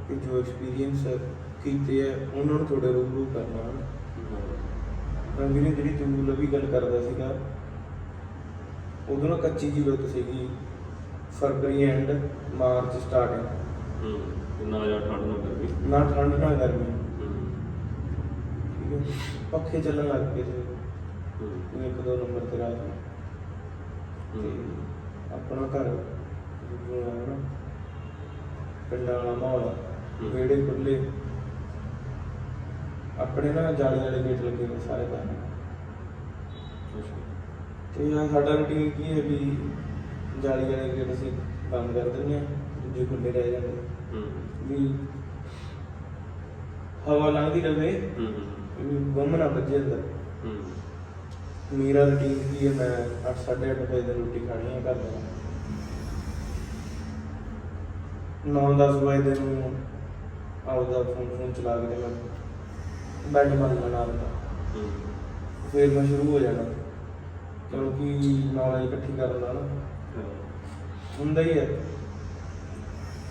B: ਕਿ ਜੋ ਐਕਸਪੀਰੀਅੰਸ ਕੀਤੇ ਹੈ ਉਹਨਾਂ ਨੂੰ ਥੋੜੇ ਰੂਬਰੂ ਕਰਨਾ। ਤਾਂ ਵੀਰੇ ਜਿਹੜੀ ਤੂੰ ਲਵੀ ਗੱਲ ਕਰਦਾ ਸੀਗਾ ਉਦੋਂ ਨਾ ਕੱਚੀ ਜੀ ਰੁੱਤ ਸੀਗੀ। ਫਰਵਰੀ ਐਂਡ ਮਾਰਚ ਸਟਾਰਟਿੰਗ
C: ਹੂੰ। ਨਾ ਜਾ ਠੰਡ ਨਾ ਗਰਮੀ।
B: ਨਾ ਠੰਡ ਨਾ ਗਰਮੀ। ਪੱਖੇ ਚੱਲਣ ਲੱਗ ਪਏ ਸੀ। ਕੋਈ ਇੱਕ ਦੋ ਨੰਬਰ ਤੇ ਰਾਤ ਨੂੰ ਤੇ ਆਪਣਾ ਘਰ ਜੋ ਹੈ ਨਾ ਪਿੰਡਾਂ ਵਾਲਾ ਮਾਹੌਲ ਆ,
C: ਹਮ।
B: ਵਿਹੜੇ ਖੁੱਲੇ ਆਪਣੇ ਨਾ ਜਾਲੀ ਵਾਲੇ ਗੇਟ ਲੱਗੇ ਨੇ ਸਾਰੇ ਤੇ ਆ ਸਾਡਾ ਰੂਟੀਨ ਕੀ ਹੈ ਵੀ ਜਾਲੀ ਵਾਲੇ ਗੇਟ ਅਸੀਂ ਬੰਦ ਕਰ ਦਿੰਦੇ ਹਾਂ ਦੂਜੇ ਖੁੱਲੇ ਰਹਿ ਜਾਂਦੇ ਵੀ ਹਵਾ ਲੰਘਦੀ ਰਹੇ
C: ਹੂੰ
B: ਗੁੰਮ ਨਾ ਵੱਜੇ ਅੰਦਰ। ਮੇਰਾ ਰੁਟੀਨ ਕੀ ਹੈ ਮੈਂ 8:30 ਵਜੇ ਦੀ ਰੋਟੀ ਖਾਣੀ ਹੈ ਘਰ ਦਾ 9-10 ਵਜੇ ਦੇ ਨੂੰ ਆਪਦਾ ਫੋਨ ਫੋਨ ਚਲਾ ਕੇ ਮੈਂ ਬੈੱਡ ਬਣਾ ਦਿੰਦਾ
C: ਹੂੰ।
B: ਫਿਰ ਮੈਂ ਸ਼ੁਰੂ ਹੋ ਜਾਣਾ। ਕਿਉਂਕਿ ਨੌਲੇਜ ਇਕੱਠੀ ਕਰਨ ਦਾ ਨਾ ਹੁੰਦਾ ਹੀ ਹੈ।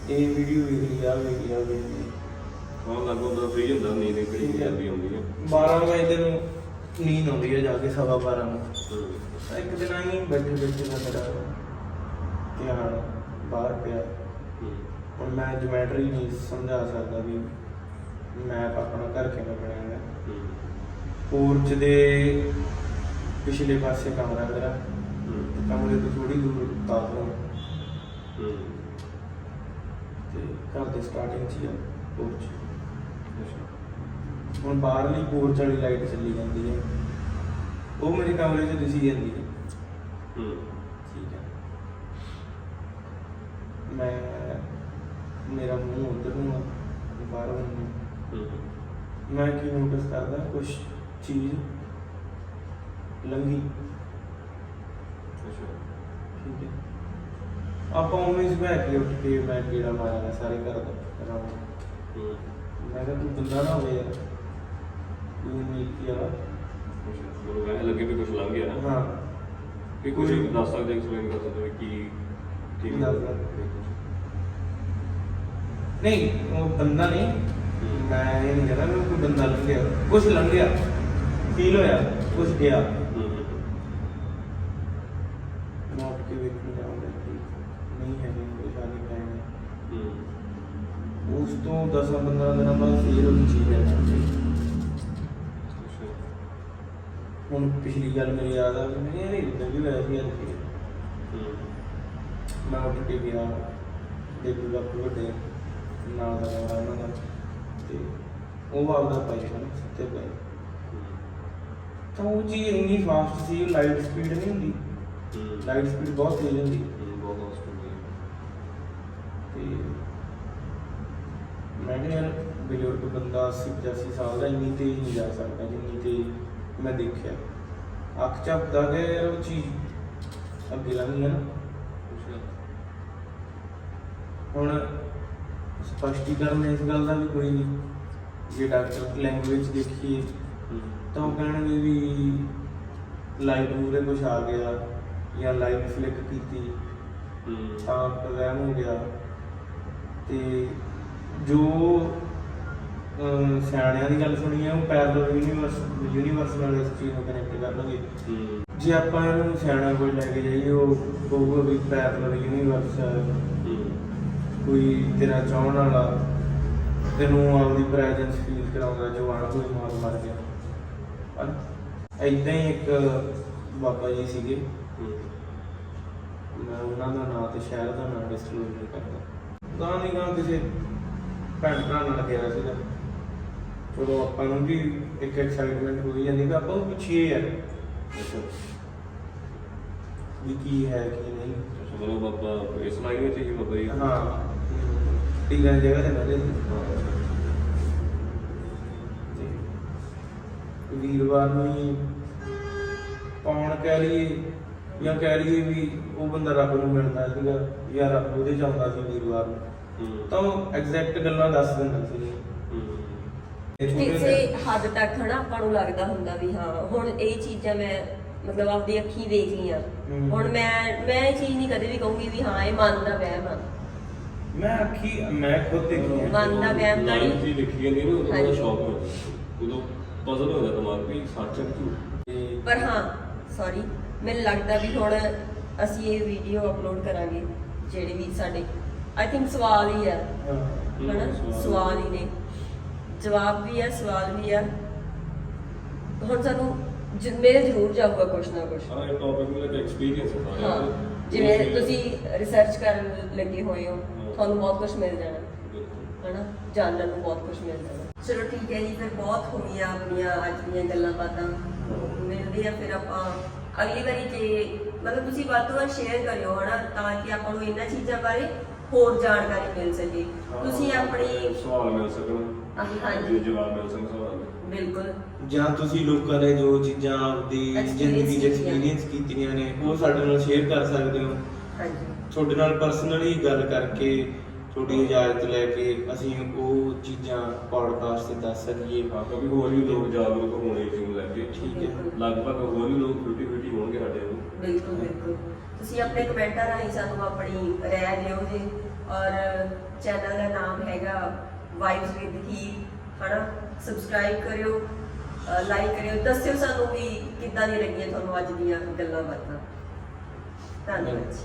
B: ਇਹ ਵੀਡੀਓ ਵੇਖ ਲਈ ਆ ਵੇਖ ਲਈ ਆ ਵੇਖ ਲਈ।
C: ਹਾਂ ਲੱਗੋ ਦਾ ਫ੍ਰੀ ਹੁੰਦਾ ਨੀਂਦ ਇੱਕ
B: ਠੀਕ ਹੈ।
C: ਜਲਦੀ ਆਉਂਦੀ ਹੈ।
B: 12 ਵਜੇ ਦੇ ਨੂੰ ਨੀਂਦ ਆਉਂਦੀ ਹੈ ਜਾ ਕੇ ਸਵਾ 12 ਨੂੰ। ਤਾਂ ਇੱਕ ਦਿਨ ਆਈ ਬੈਠੇ ਬੈਠੇ ਦਾ ਮੇਰਾ ਧਿਆਨ ਬਾਹਰ ਪਿਆ। ਹੁਣ ਮੈਂ ਜਿਓਮੈਟਰੀ ਨਹੀਂ ਸਮਝਾ ਸਕਦਾ ਵੀ ਮੈਪ ਆਪਣਾ ਘਰ ਕਿਵੇਂ ਬਣਿਆ। ਹੈ। ਪੋਰਚ ਦੇ ਪਿਛਲੇ ਪਾਸੇ ਕਮਰਾ ਮੇਰਾ ਕਮਰੇ ਤੋਂ ਥੋੜੀ ਦੂਰ ਬਾਥਰੂਮ ਤੇ ਘਰ ਦੇ ਸਟਾਰਟਿੰਗ 'ਚ ਹੀ ਆ ਪੋਰਚ ਹੁਣ ਬਾਹਰਲੀ ਪੋਰਚ ਵਾਲੀ ਲਾਈਟ ਚੱਲੀ ਜਾਂਦੀ ਹੈ। ਉਹ ਮੇਰੇ ਕਮਰੇ 'ਚ ਦਿਸੀ ਜਾਂਦੀ ਹੈ।
C: ਹੂੰ।
B: ਠੀਕ ਹੈ। ਮੈਂ ਮੇਰਾ ਮੂੰਹ ਉਧਰ ਨੂੰ ਆ, ਬਾਹਰ ਨੂੰ
C: ਹੂੰ
B: ਮੈਂ ਕੀ ਨੋਟਿਸ ਕਰਦਾ ਕੁਝ ਚੀਜ਼ ਲੰਗੀ
C: ਅੱਛਾ।
B: ਠੀਕ ਹੈ। ਆਪਾਂ ਉਵੇਂ ਹੀ ਬੈਠ ਕੇ ਉੱਠ ਕੇ ਮੈਂ ਕੀੜਾ ਮਾਰਿਆ ਸਾਰੇ ਘਰ ਦਾ।
C: ਹੂੰ।
B: ਮੈਂ ਕਿਹਾ ਤੂੰ ਬੰਦਾ ਨਾ ਹੋਵੇ ਯਾਰ ਨੀਤੀ ਵਾਲਾ
C: ਅੱਛਾ ਮੈਨੂੰ ਵੈਸੇ ਲੱਗੇ ਵੀ ਕੁਝ ਲੰਘ ਗਿਆ ਨਾ।
B: ਹਾਂ।
C: ਕਿ ਕੁਝ ਦੱਸ ਸਕਦੇ ਐਕਸਪਲੇਨ ਕਰ ਸਕਦੇ ਹੋ ਕੀ ਠੀਕ
B: ਦੱਸਦਾ? ਨਹੀਂ ਉਹ ਬੰਦਾ ਨਹੀਂ। ਮੈਂ ਇਹ ਨਹੀਂ ਕਹਿੰਦਾ ਮੈਂ ਕੋਈ ਬੰਦਾ ਲੰਘਿਆ। ਕੁਝ ਲੰਘਿਆ। ਫੀਲ ਹੋਇਆ ਕੁਝ ਗਿਆ। ਗੱਲ ਮੇਰੀ ਯਾਦ ਆ ਮੈਨੂੰ ਇਹ ਨਹੀਂ ਵੀ ਹੋਇਆ ਸੀ ਅੱਜ
C: ਹੂੰ।
B: ਮੈਂ ਉੱਠ ਕੇ ਗਿਆ ਬੇਬੀ ਬਾਪੂ ਵੱਡੇ ਨਾਲ ਦਾ ਕਮਰਾ ਉਹਨਾਂ ਦਾ ਤੇ ਉਹ ਆਪਦਾ ਪਾਈ ਸਨ ਤੇ ਪਏ। ਤਾਂ ਉਹ ਚੀਜ਼ ਇੰਨੀ ਫਾਸਟ ਸੀ ਲਾਈਟ ਸਪੀਡ ਨਹੀਂ ਹੁੰਦੀ। ਲਾਈਟ ਸਪੀਡ ਬਹੁਤ ਤੇਜ਼ ਹੁੰਦੀ।
C: ਬਹੁਤ
B: ਤੇ ਮੈਂ ਕਿਹਾ ਯਾਰ ਬਜ਼ੁਰਗ ਬੰਦਾ 80 85 ਸਾਲ ਦਾ ਇੰਨੀ ਤੇਜ਼ ਨਹੀਂ ਜਾ ਸਕਦਾ ਜਿੰਨੀ ਤੇਜ਼ ਮੈਂ ਦੇਖਿਆ। ਅੱਖ ਝਪਦਾ ਗਿਆ ਯਾਰ ਉਹ ਚੀਜ਼ ਅੱਗੇ ਲੰਘ ਗਿਆ ਨਾ। ਹੁਣ ਸਪਸ਼ਟੀਕਰਨ ਇਸ ਗੱਲ ਦਾ ਵੀ ਕੋਈ ਨਹੀਂ। ਜੇ ਡਾਕਟਰ ਲੈਂਗੁਏਜ ਦੇਖੀਏ ਤਾਂ ਉਹ ਕਹਿਣਗੇ ਵੀ ਲਾਈਟ ਮੂਰੇ ਕੁਛ ਆ ਗਿਆ ਜਾਂ ਲਾਈਟ ਫਲਿੱਕ ਕੀਤੀ ਤਾਂ ਪ੍ਰੋਗਰਾਮ ਹੋ ਗਿਆ। ਤੇ ਜੋ ਅਹ, ਸਿਆਣਿਆਂ ਦੀ ਗੱਲ ਸੁਣੀ ਹੈ ਉਹ ਪੈਰਲਲ ਯੂਨੀਵਰਸ ਯੂਨੀਵਰਸ ਨਾਲ ਇਸ ਚੀਜ਼ ਨੂੰ ਕਨੈਕਟ ਕਰਨਗੇ
C: ਹੂੰ।
B: ਜੇ ਆਪਾਂ ਇਹਨੂੰ ਸਿਆਣਾ ਕੋਈ ਲੈ ਕੇ ਜਾਈਏ ਉਹ ਕਹੂਗਾ ਵੀ ਪੈਰਲਲ ਯੂਨੀਵਰਸ ਕੋਈ ਤੇਰਾ ਚਾਹਣ ਵਾਲਾ ਤੈਨੂੰ ਆਪਦੀ ਪ੍ਰੈਜ਼ੈਂਸ ਫੀਲ ਕਰਾਉਂਦਾ ਜੋ ਆਣ ਕੋਈ ਮਾਰ ਮਰ ਗਿਆ ਐਦਾਂ ਹੀ ਇੱਕ ਬਾਬਾ ਜੀ ਸੀਗੇ। ਮੈਂ ਉਹਨਾਂ ਦਾ ਨਾਮ ਤੇ ਸ਼ਹਿਰ ਦਾ ਨਾਮ ਡਿਸਕਲੋਜ਼ ਨਹੀਂ ਕਰਦਾ। ਗਾਂ ਦੀ ਗਾਂ ਕਿਸੇ ਭੈਣ ਭਰਾ ਨਾਲ ਗਿਆ ਸੀਗਾ। ਚਲੋ ਆਪਾਂ ਨੂੰ ਵੀ ਇੱਕ ਐਕਸਾਈਟਮੈਂਟ ਹੋਈ ਜਾਂਦੀ ਕਿ ਆਪਾਂ ਉਹ ਪੁੱਛੀਏ ਯਾਰ। ਵੀ ਕੀ ਹੈ ਕੀ ਨਹੀਂ।
C: ਮਤਲਬ ਬਾਬਾ ਇਸ ਲਾਈਨ ਵਿੱਚ ਹੀ ਬਾਬਾ ਜੀ
B: ਹਾਂ। ਤੀਨਾਂ ਜਗ੍ਹਾ ਤੇ ਮਿਲੇ ਸੀ। ਵੀਰਵਾਰ ਨੂੰ ਹੀ ਪਾਉਣ ਕਹਿ ਲਈਏ ਜਾਂ ਕਹਿ ਲਈਏ ਵੀ ਉਹ ਬੰਦਾ ਰੱਬ ਨੂੰ ਮਿਲਦਾ ਸੀਗਾ ਜਾਂ ਰੱਬ ਉਹਦੇ ਚ ਆਉਂਦਾ ਸੀ ਵੀਰਵਾਰ ਨੂੰ।
C: ਹੂੰ।
B: ਤਾਂ ਐਗਜ਼ੈਕਟ ਗੱਲਾਂ ਦੱਸ ਦਿੰਦਾ ਸੀ।
C: ਹੂੰ।
A: ਕਿਸੇ ਹੱਦ ਤੱਕ ਹਨਾ ਆਪਾਂ ਨੂੰ ਲੱਗਦਾ ਹੁੰਦਾ ਵੀ ਹਾਂ ਹੁਣ ਇਹ ਚੀਜ਼ਾਂ ਮੈਂ ਮਤਲਬ ਆਪਦੀ ਅੱਖੀ ਦੇਖ ਲਈਆਂ। ਹੁਣ ਮੈਂ ਮੈਂ ਇਹ ਚੀਜ਼ ਨਹੀਂ ਕਦੇ ਵੀ ਕਹੂੰਗੀ ਵੀ ਹਾਂ ਇਹ ਮਨ ਦਾ ਵਹਿਮ ਆ।
B: ਮੈਂ ਅੱਖੀ ਮੈਂ ਖੁਦ ਦੇਖੀ ਹੈ
A: ਮਨ ਦਾ ਵਹਿਮ ਤਾਂ ਨਹੀਂ।
C: ਜੀ ਲਿਖੀ ਜਾਂਦੀ ਨਾ ਉਦੋਂ
A: ਹਾਂਜੀ।
C: ਸ਼ੌਕ ਹੋ ਜਾਂਦਾ ਉਦੋਂ ਪਜ਼ਲ ਹੋ ਜਾਂਦਾ ਦਿਮਾਗ ਵੀ ਸੱਚ ਹੈ ਝੂਠ?
A: ਪਰ ਹਾਂ ਸੌਰੀ ਮੈਨੂੰ ਲੱਗਦਾ ਵੀ ਹੁਣ ਅਸੀਂ ਇਹ ਵੀਡੀਓ ਅਪਲੋਡ ਕਰਾਂਗੇ ਜਿਹੜੇ ਵੀ ਸਾਡੇ ਆਈ ਥਿੰਕ ਸਵਾਲ ਹੀ ਆ।
B: ਹਾਂ।
A: ਹਨਾ।
C: ਸਵਾਲ
A: ਹੀ ਨੇ। ਜਵਾਬ ਵੀ ਆ ਸਵਾਲ ਵੀ ਆ ਹੁਣ ਸਾਨੂੰ ਜ- ਮੇਰੇ ਜ਼ਰੂਰ ਜਾਊਗਾ ਕੁਛ ਨਾ ਕੁਛ।
C: ਹਾਂ ਇਹ ਟੌਪਿਕ ਨੂੰ ਲੈ ਕੇ ਐਕਸਪੀਰੀਅੰਸ ਹੈ ਸਾਰਿਆਂ
A: ਹਾਂ
C: ਦਾ।
A: ਜਿਵੇਂ ਤੁਸੀਂ ਰਿਸਰਚ ਕਰਨ ਲੱਗੇ ਹੋਏ ਹੋ
C: ਹਾਂ।
A: ਤੁਹਾਨੂੰ ਬਹੁਤ ਕੁਝ ਮਿਲ ਜਾਣਾ।
C: ਬਿਲਕੁਲ।
A: ਹਨਾ? ਜਾਣਨ ਨੂੰ ਬਹੁਤ ਕੁਝ ਮਿਲ ਜਾਣਾ। ਚਲੋ ਠੀਕ ਹੈ ਜੀ ਫਿਰ ਬਹੁਤ ਹੋ ਗਈਆਂ ਆਪਣੀਆਂ ਅੱਜ ਦੀਆਂ ਗੱਲਾਂ ਬਾਤਾਂ। ਮਿਲਦੇ ਆ ਫਿਰ ਆਪਾਂ ਅਗਲੀ ਵਾਰੀ ਜੇ ਮਤਲਬ ਤੁਸੀਂ ਵੱਧ ਤੋਂ ਵੱਧ ਸ਼ੇਅਰ ਕਰਿਓ ਹਨਾ? ਤਾਂ ਕਿ ਆਪਾਂ ਨੂੰ ਇਹਨਾਂ ਚੀਜ਼ਾਂ ਬਾਰੇ ਹੋਰ ਜਾਣਕਾਰੀ ਮਿਲ ਸਕੇ।
C: ਹਾਂ,
A: ਤੁਸੀਂ ਆਪਣੀ
C: ਸਵਾਲ ਮਿਲ ਸਕਣ।
A: ਹਾਂਜੀ।
C: ਜਵਾਬ ਮਿਲ ਸਕਣ ਸਵਾਲ ਦੇ।
A: ਬਿਲਕੁਲ।
B: ਜਾਂ ਤੁਸੀਂ ਲੋਕਾਂ ਨੇ ਜੋ ਚੀਜ਼ਾਂ ਆਪਦੀ
A: Experience
B: ਜ਼ਿੰਦਗੀ 'ਚ
A: ਕੀਤੀਆਂ।
B: ਐਕਸਪੀਰੀਅੰਸ ਕੀਤੀਆਂ ਨੇ ਉਹ ਸਾਡੇ ਨਾਲ ਸ਼ੇਅਰ ਕਰ ਸਕਦੇ ਹੋ।
A: ਹਾਂਜੀ।
B: ਤੁਹਾਡੇ ਨਾਲ ਪਰਸਨਲੀ ਗੱਲ ਕਰਕੇ ਤੁਹਾਡੀ ਇਜਾਜ਼ਤ ਲੈ ਕੇ ਅਸੀਂ ਉਹ ਚੀਜ਼ਾਂ ਪੋਡਕਾਸਟ ਤੇ ਦੱਸ ਸਕੀਏ।
C: ਹਾਂ ਕਿਉਂਕਿ ਹੋਰ ਵੀ ਲੋਕ ਜਾਗਰੂਕ ਹੋਣੇ ਇਸ ਨੂੰ ਲੈ ਕੇ।
B: ਠੀਕ ਹੈ।
C: ਲਗਭਗ ਹੋਰ ਵੀ ਲੋਕ 50 50 ਹੋਣਗੇ ਸਾਡੇ ਨੂੰ
A: ਬਿਲਕੁਲ ਬਿਲਕੁਲ। ਤੁਸੀਂ ਆਪਣੇ ਕਮੈਂਟਾਂ ਰਾਹੀਂ ਸਾਨੂੰ ਆਪਣੀ ਰਾਏ ਦਿਓ ਜੀ ਔਰ ਚੈਨਲ ਦਾ ਨਾਮ ਹੈਗਾ ਵਾਈਬਸ ਵਿਦ ਹੀ, ਹਨਾ? ਸਬਸਕ੍ਰਾਈਬ ਕਰਿਓ ਲਾਈਕ ਕਰਿਓ, ਦੱਸਿਓ ਸਾਨੂੰ ਵੀ ਕਿੱਦਾਂ ਦੀ ਲੱਗੀਆਂ ਤੁਹਾਨੂੰ ਅੱਜ ਦੀਆਂ ਗੱਲਾਂ ਬਾਤਾਂ। ਧੰਨਵਾਦ ਜੀ।